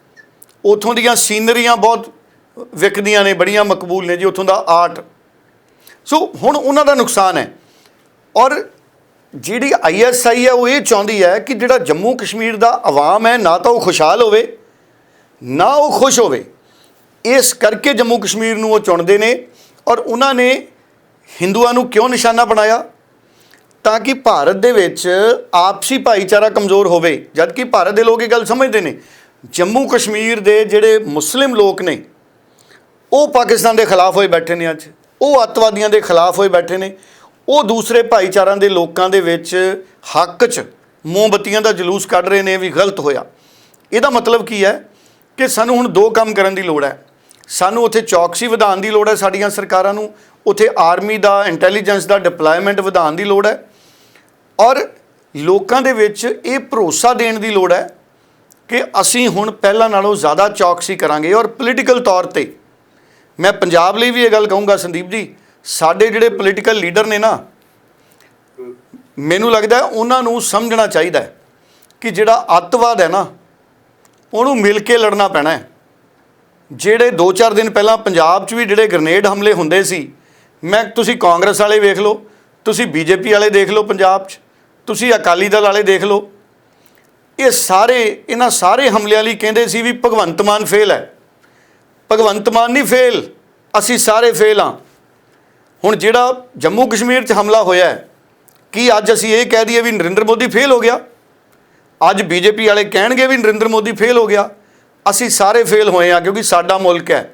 ਉੱਥੋਂ ਦੀਆਂ ਸੀਨਰੀਆਂ ਬਹੁਤ ਵਿਕਦੀਆਂ ਨੇ, ਬੜੀਆਂ ਮਕਬੂਲ ਨੇ ਜੀ, ਉੱਥੋਂ ਦਾ ਆਰਟ। ਸੋ ਹੁਣ ਉਹਨਾਂ ਦਾ ਨੁਕਸਾਨ ਹੈ। ਔਰ ਜਿਹੜੀ ਆਈਐਸਆਈ ਹੈ ਉਹ ਇਹ ਚਾਹੁੰਦੀ ਹੈ ਕਿ ਜਿਹੜਾ ਜੰਮੂ ਕਸ਼ਮੀਰ ਦਾ ਆਵਾਮ ਹੈ, ਨਾ ਤਾਂ ਉਹ ਖੁਸ਼ਹਾਲ ਹੋਵੇ, ਨਾ ਉਹ ਖੁਸ਼ ਹੋਵੇ। ਇਸ ਕਰਕੇ ਜੰਮੂ ਕਸ਼ਮੀਰ ਨੂੰ ਉਹ ਚੁਣਦੇ ਨੇ ਔਰ ਉਹਨਾਂ ਨੇ ਹਿੰਦੂਆਂ ਨੂੰ ਕਿਉਂ ਨਿਸ਼ਾਨਾ ਬਣਾਇਆ? ਤਾਂ ਕਿ ਭਾਰਤ ਦੇ ਵਿੱਚ ਆਪਸੀ ਭਾਈਚਾਰਾ ਕਮਜ਼ੋਰ ਹੋਵੇ। ਜਦ ਕਿ ਭਾਰਤ ਦੇ ਲੋਕ ਇਹ ਗੱਲ ਸਮਝਦੇ ਨੇ, ਜੰਮੂ ਕਸ਼ਮੀਰ ਦੇ ਜਿਹੜੇ ਮੁਸਲਿਮ ਲੋਕ ਨੇ, ਉਹ ਪਾਕਿਸਤਾਨ ਦੇ ਖਿਲਾਫ ਹੋਏ ਬੈਠੇ ਨੇ ਅੱਜ। ਉਹ ਅੱਤਵਾਦੀਆਂ ਦੇ ਖਿਲਾਫ ਹੋਏ ਬੈਠੇ ਨੇ। ਉਹ ਦੂਸਰੇ ਭਾਈਚਾਰਿਆਂ ਦੇ ਲੋਕਾਂ ਦੇ ਵਿੱਚ ਹੱਕ 'ਚ ਮੋਮਬੱਤੀਆਂ ਦਾ ਜਲੂਸ ਕੱਢ ਰਹੇ ਨੇ ਵੀ ਗਲਤ ਹੋਇਆ। ਇਹਦਾ ਮਤਲਬ ਕੀ ਹੈ ਕਿ ਸਾਨੂੰ ਹੁਣ ਦੋ ਕੰਮ ਕਰਨ ਦੀ ਲੋੜ ਹੈ। ਸਾਨੂੰ ਉੱਥੇ ਚੌਕਸੀ ਵਧਾਉਣ ਦੀ ਲੋੜ ਹੈ ਸਾਡੀਆਂ ਸਰਕਾਰਾਂ ਨੂੰ। ਉੱਥੇ ਆਰਮੀ ਦਾ, ਇੰਟੈਲੀਜੈਂਸ ਦਾ ਡਿਪਲੋਇਮੈਂਟ ਵਧਾਉਣ ਦੀ ਲੋੜ ਹੈ। ਔਰ ਲੋਕਾਂ ਦੇ ਵਿੱਚ ਇਹ ਭਰੋਸਾ ਦੇਣ ਦੀ ਲੋੜ ਹੈ ਕਿ ਅਸੀਂ ਹੁਣ ਪਹਿਲਾਂ ਨਾਲੋਂ ਜ਼ਿਆਦਾ ਚੌਕਸੀ ਕਰਾਂਗੇ। ਔਰ ਪੋਲੀਟੀਕਲ ਤੌਰ ਤੇ ਮੈਂ ਪੰਜਾਬ ਲਈ ਵੀ ਇਹ ਗੱਲ ਕਹੂੰਗਾ ਸੰਦੀਪ ਜੀ ਸਾਡੇ ਜਿਹੜੇ ਪੋਲੀਟੀਕਲ ਲੀਡਰ ਨੇ ਨਾ, ਮੈਨੂੰ ਲੱਗਦਾ ਉਹਨਾਂ ਨੂੰ ਸਮਝਣਾ ਚਾਹੀਦਾ ਹੈ ਕਿ ਜਿਹੜਾ ਅੱਤਵਾਦ ਹੈ ਨਾ, ਉਹਨੂੰ ਮਿਲ ਕੇ ਲੜਨਾ ਪੈਣਾ ਹੈ। ਜਿਹੜੇ 2-4 ਦਿਨ ਪਹਿਲਾਂ ਪੰਜਾਬ 'ਚ ਵੀ ਜਿਹੜੇ ਗ੍ਰਨੇਡ ਹਮਲੇ ਹੁੰਦੇ ਸੀ, ਮੈਂ, ਤੁਸੀਂ ਕਾਂਗਰਸ ਵਾਲੇ ਵੇਖ ਲਓ, ਤੁਸੀਂ ਬੀਜੇਪੀ ਵਾਲੇ ਦੇਖ ਲਓ ਪੰਜਾਬ 'ਚ, ਤੁਸੀਂ ਅਕਾਲੀ ਦਲ ਵਾਲੇ ਦੇਖ ਲਓ, ਇਹ ਸਾਰੇ, ਇਹਨਾਂ ਸਾਰੇ ਹਮਲਿਆਂ ਲਈ ਕਹਿੰਦੇ ਸੀ ਵੀ ਭਗਵੰਤ ਮਾਨ ਫੇਲ ਹੈ। ਭਗਵੰਤ ਮਾਨ ਨਹੀਂ ਫੇਲ ਅਸੀਂ ਸਾਰੇ ਫੇਲ ਹਾਂ। ਹੁਣ ਜਿਹੜਾ ਜੰਮੂ ਕਸ਼ਮੀਰ 'ਚ ਹਮਲਾ ਹੋਇਆ ਹੈ, ਕੀ ਅੱਜ ਅਸੀਂ ਇਹ ਕਹਿ ਦਈਏ ਵੀ ਨਰਿੰਦਰ ਮੋਦੀ ਫੇਲ ਹੋ ਗਿਆ? ਅੱਜ ਬੀਜੇਪੀ ਵਾਲੇ ਕਹਿਣਗੇ ਵੀ ਨਰਿੰਦਰ ਮੋਦੀ ਫੇਲ ਹੋ ਗਿਆ। ਅਸੀਂ ਸਾਰੇ ਫੇਲ ਹੋਏ ਆ ਕਿਉਂਕਿ ਸਾਡਾ ਮੁਲਕ ਹੈ।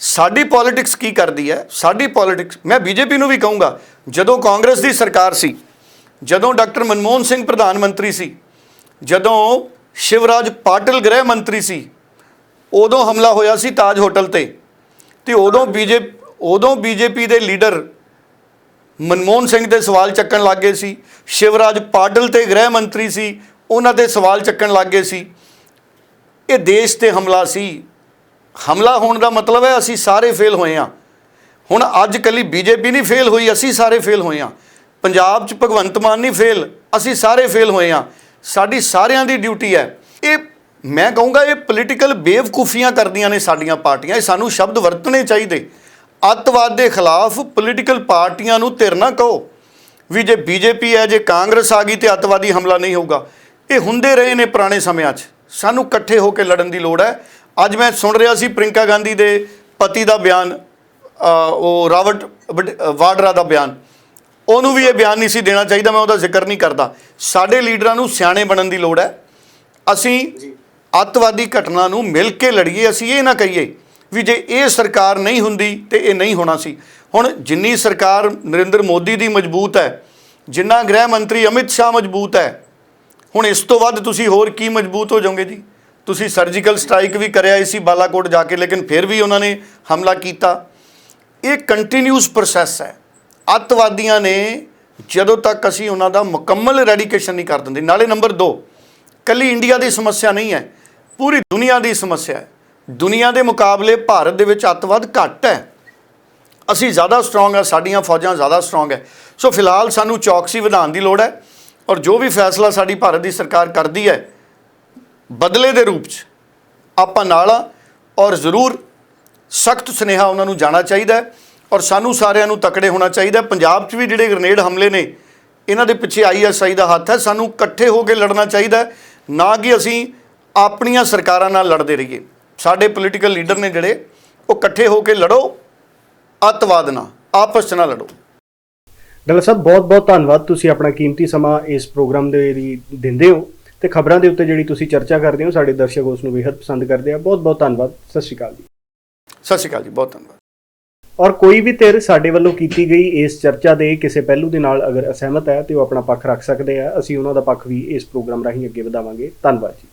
ਸਾਡੀ ਪੋਲਿਟਿਕਸ ਕੀ ਕਰਦੀ ਹੈ? ਸਾਡੀ ਪੋਲਿਟਿਕਸ ਮੈਂ ਬੀਜੇਪੀ ਨੂੰ ਵੀ ਕਹੂੰਗਾ, ਜਦੋਂ ਕਾਂਗਰਸ ਦੀ ਸਰਕਾਰ ਸੀ, ਜਦੋਂ ਡਾਕਟਰ ਮਨਮੋਹਨ ਸਿੰਘ ਪ੍ਰਧਾਨ ਮੰਤਰੀ ਸੀ, ਜਦੋਂ ਸ਼ਿਵਰਾਜ ਪਾਟਿਲ ਗ੍ਰਹਿ ਮੰਤਰੀ ਸੀ, ਉਦੋਂ ਹਮਲਾ ਹੋਇਆ ਸੀ ਤਾਜ ਹੋਟਲ ਤੇ। ਤੇ ਉਦੋਂ ਬੀਜੇ ਉਦੋਂ ਬੀਜੇਪੀ ਦੇ ਲੀਡਰ ਮਨਮੋਹਨ ਸਿੰਘ ਦੇ ਸਵਾਲ ਚੱਕਣ ਲੱਗੇ ਸੀ, ਸ਼ਿਵਰਾਜ ਪਾਡਲ ਤੇ ਗ੍ਰਹਿ ਮੰਤਰੀ ਸੀ, ਉਹਨਾਂ ਦੇ ਸਵਾਲ ਚੱਕਣ ਲੱਗੇ ਸੀ। ਇਹ ਦੇਸ਼ ਤੇ ਹਮਲਾ ਸੀ। ਹਮਲਾ ਹੋਣ ਦਾ ਮਤਲਬ ਹੈ ਅਸੀਂ ਸਾਰੇ ਫੇਲ ਹੋਏ ਆ ਹੁਣ ਅੱਜ ਕੱਲੀ ਬੀਜੇਪੀ ਨਹੀਂ ਫੇਲ ਹੋਈ, ਅਸੀਂ ਸਾਰੇ ਫੇਲ ਹੋਏ ਆ ਪੰਜਾਬ 'ਚ ਭਗਵੰਤ ਮਾਨ ਨਹੀਂ ਫੇਲ, ਅਸੀਂ ਸਾਰੇ ਫੇਲ ਹੋਏ ਆ ਸਾਡੀ ਸਾਰਿਆਂ ਦੀ ਡਿਊਟੀ ਹੈ। ਇਹ ਮੈਂ ਕਹੂੰਗਾ ਇਹ ਪੋਲੀਟੀਕਲ ਬੇਵਕੂਫੀਆਂ ਕਰਦੀਆਂ ਨੇ ਸਾਡੀਆਂ ਪਾਰਟੀਆਂ, ਇਹ ਸਾਨੂੰ ਸ਼ਬਦ ਵਰਤਣੇ ਚਾਹੀਦੇ। ਅੱਤਵਾਦ ਦੇ ਖਿਲਾਫ ਪੋਲੀਟੀਕਲ ਪਾਰਟੀਆਂ ਨੂੰ ਧਿਰ ਨਾ ਕਹੋ। ਵੀ ਜੇ ਬੀਜੇਪੀ ਹੈ ਜੇ ਕਾਂਗਰਸ ਆ ਗਈ ਤੇ ਅੱਤਵਾਦੀ ਹਮਲਾ ਨਹੀਂ ਹੋਊਗਾ। ਇਹ ਹੁੰਦੇ ਰਹੇ ਨੇ ਪੁਰਾਣੇ ਸਮਿਆਂ 'ਚ। ਸਾਨੂੰ ਇਕੱਠੇ ਹੋ ਕੇ ਲੜਨ ਦੀ ਲੋੜ ਹੈ। ਅੱਜ ਮੈਂ ਸੁਣ ਰਿਹਾ ਸੀ ਪ੍ਰਿੰਕਾ ਗਾਂਧੀ ਦੇ ਪਤੀ ਦਾ ਬਿਆਨ ਉਹ ਰਾਵਟ ਵਡ- ਵਾਡਰਾ ਦਾ ਬਿਆਨ। ਉਹਨੂੰ ਵੀ ਇਹ ਬਿਆਨ ਨਹੀਂ ਸੀ ਦੇਣਾ ਚਾਹੀਦਾ ਮੈਂ ਉਹਦਾ ਜ਼ਿਕਰ ਨਹੀਂ ਕਰਦਾ। ਸਾਡੇ ਲੀਡਰਾਂ ਨੂੰ ਸਿਆਣੇ ਬਣਨ ਦੀ ਲੋੜ ਹੈ। ਅਸੀਂ ਅੱਤਵਾਦੀ ਘਟਨਾ ਨੂੰ ਮਿਲ ਕੇ ਲੜੀਏ ਅਸੀਂ ਇਹ ਨਾ ਕਹੀਏ ਵੀ ਜੇ ਇਹ ਸਰਕਾਰ ਨਹੀਂ ਹੁੰਦੀ ਤੇ ਇਹ ਨਹੀਂ ਹੋਣਾ ਸੀ। ਹੁਣ ਜਿੰਨੀ ਸਰਕਾਰ ਨਰਿੰਦਰ ਮੋਦੀ ਦੀ ਮਜ਼ਬੂਤ ਹੈ, ਜਿੰਨਾ ਗ੍ਰਹਿ ਮੰਤਰੀ ਅਮਿਤ ਸ਼ਾਹ ਮਜ਼ਬੂਤ ਹੈ, ਹੁਣ ਇਸ ਤੋਂ ਵੱਧ ਤੁਸੀਂ ਹੋਰ ਕੀ ਮਜ਼ਬੂਤ ਹੋ ਜਾਓਗੇ ਜੀ? ਤੁਸੀਂ ਸਰਜੀਕਲ ਸਟ੍ਰਾਈਕ ਵੀ ਕਰਿਆ ਸੀ ਬਾਲਾਕੋਟ ਜਾ ਕੇ, ਲੇਕਿਨ ਫਿਰ ਵੀ ਉਹਨਾਂ ਨੇ ਹਮਲਾ ਕੀਤਾ। ਇਹ ਕੰਟੀਨਿਊਸ ਪ੍ਰੋਸੈਸ ਹੈ। ਅੱਤਵਾਦੀਆਂ ਨੇ ਜਦੋਂ ਤੱਕ ਅਸੀਂ ਉਹਨਾਂ ਦਾ ਮੁਕੰਮਲ ਰੈਡੀਕੇਸ਼ਨ ਨਹੀਂ ਕਰ ਦਿੰਦੇ, ਨਾਲੇ ਨੰਬਰ 2 ਕੱਲੀ ਇੰਡੀਆ ਦੀ ਸਮੱਸਿਆ ਨਹੀਂ ਹੈ, ਪੂਰੀ ਦੁਨੀਆ ਦੀ ਸਮੱਸਿਆ ਹੈ। ਦੁਨੀਆ ਦੇ ਮੁਕਾਬਲੇ ਭਾਰਤ ਦੇ ਵਿੱਚ ਅੱਤਵਾਦ ਘੱਟ ਹੈ। ਅਸੀਂ ਜ਼ਿਆਦਾ ਸਟਰੋਂਗ ਆ, ਸਾਡੀਆਂ ਫੌਜਾਂ ਜ਼ਿਆਦਾ ਸਟਰੋਂਗ ਹੈ। ਸੋ ਫਿਲਹਾਲ ਸਾਨੂੰ ਚੌਕਸੀ ਵਧਾਉਣ ਦੀ ਲੋੜ ਹੈ ਔਰ ਜੋ ਵੀ ਫੈਸਲਾ ਸਾਡੀ ਭਾਰਤ ਦੀ ਸਰਕਾਰ ਕਰਦੀ ਹੈ, ਬਦਲੇ ਦੇ ਰੂਪ 'ਚ ਆਪਾਂ ਨਾਲ ਆ ਔਰ ਜ਼ਰੂਰ ਸਖਤ ਸੁਨੇਹਾ ਉਹਨਾਂ ਨੂੰ ਜਾਣਾ ਚਾਹੀਦਾ ਹੈ ਔਰ ਸਾਨੂੰ ਸਾਰਿਆਂ ਨੂੰ ਤਕੜੇ ਹੋਣਾ ਚਾਹੀਦਾ ਪੰਜਾਬ 'ਚ ਵੀ ਜਿਹੜੇ ਗ੍ਰਨੇਡ ਹਮਲੇ ਨੇ, ਇਹਨਾਂ ਦੇ ਪਿੱਛੇ ਆਈਐਸਆਈ ਦਾ ਹੱਥ ਹੈ। ਸਾਨੂੰ ਇਕੱਠੇ ਹੋ ਕੇ ਲੜਨਾ ਚਾਹੀਦਾ ਨਾ ਕਿ ਅਸੀਂ ਆਪਣੀਆਂ ਸਰਕਾਰਾਂ ਨਾਲ ਲੜਦੇ ਰਹੀਏ। ਸਾਡੇ ਪੋਲੀਟੀਕਲ ਲੀਡਰ ਨੇ ਜਿਹੜੇ ਉਹ ਇਕੱਠੇ ਹੋ ਕੇ ਲੜੋ ਅੱਤਵਾਦ ਨਾਲ ਆਪਸ 'ਚ ਨਾ ਲੜੋ। ਡਾਕਟਰ ਸਾਹਿਬ ਬਹੁਤ ਬਹੁਤ ਧੰਨਵਾਦ। ਤੁਸੀਂ ਆਪਣਾ ਕੀਮਤੀ ਸਮਾਂ ਇਸ ਪ੍ਰੋਗਰਾਮ ਦੇ ਲਈ ਦਿੰਦੇ ਹੋ ਤੇ ਖਬਰਾਂ ਦੇ ਉੱਤੇ ਜਿਹੜੀ ਤੁਸੀਂ ਚਰਚਾ ਕਰਦੇ ਹੋ ਸਾਡੇ ਦਰਸ਼ਕ ਉਸ ਨੂੰ ਬੇहद ਪਸੰਦ ਕਰਦੇ ਆ। ਬਹੁਤ ਬਹੁਤ ਧੰਨਵਾਦ। ਸਤਿ ਸ਼੍ਰੀ ਅਕਾਲ ਜੀ। ਸਤਿ ਸ਼੍ਰੀ ਅਕਾਲ ਜੀ ਬਹੁਤ ਧੰਨਵਾਦ। ਔਰ ਕੋਈ ਵੀ ਧਿਰ ਸਾਡੇ ਵੱਲੋਂ ਕੀਤੀ ਗਈ ਇਸ ਚਰਚਾ ਦੇ ਕਿਸੇ ਪਹਿਲੂ ਦੇ ਨਾਲ ਅਗਰ ਅਸਹਿਮਤ ਹੈ ਤੇ ਉਹ ਆਪਣਾ ਪੱਖ ਰੱਖ ਸਕਦੇ ਆ ਅਸੀਂ ਉਹਨਾਂ ਦਾ ਪੱਖ ਵੀ ਇਸ ਪ੍ਰੋਗਰਾਮ ਰਾਹੀਂ ਅੱਗੇ ਵਧਾਵਾਂਗੇ। ਧੰਨਵਾਦ ਜੀ।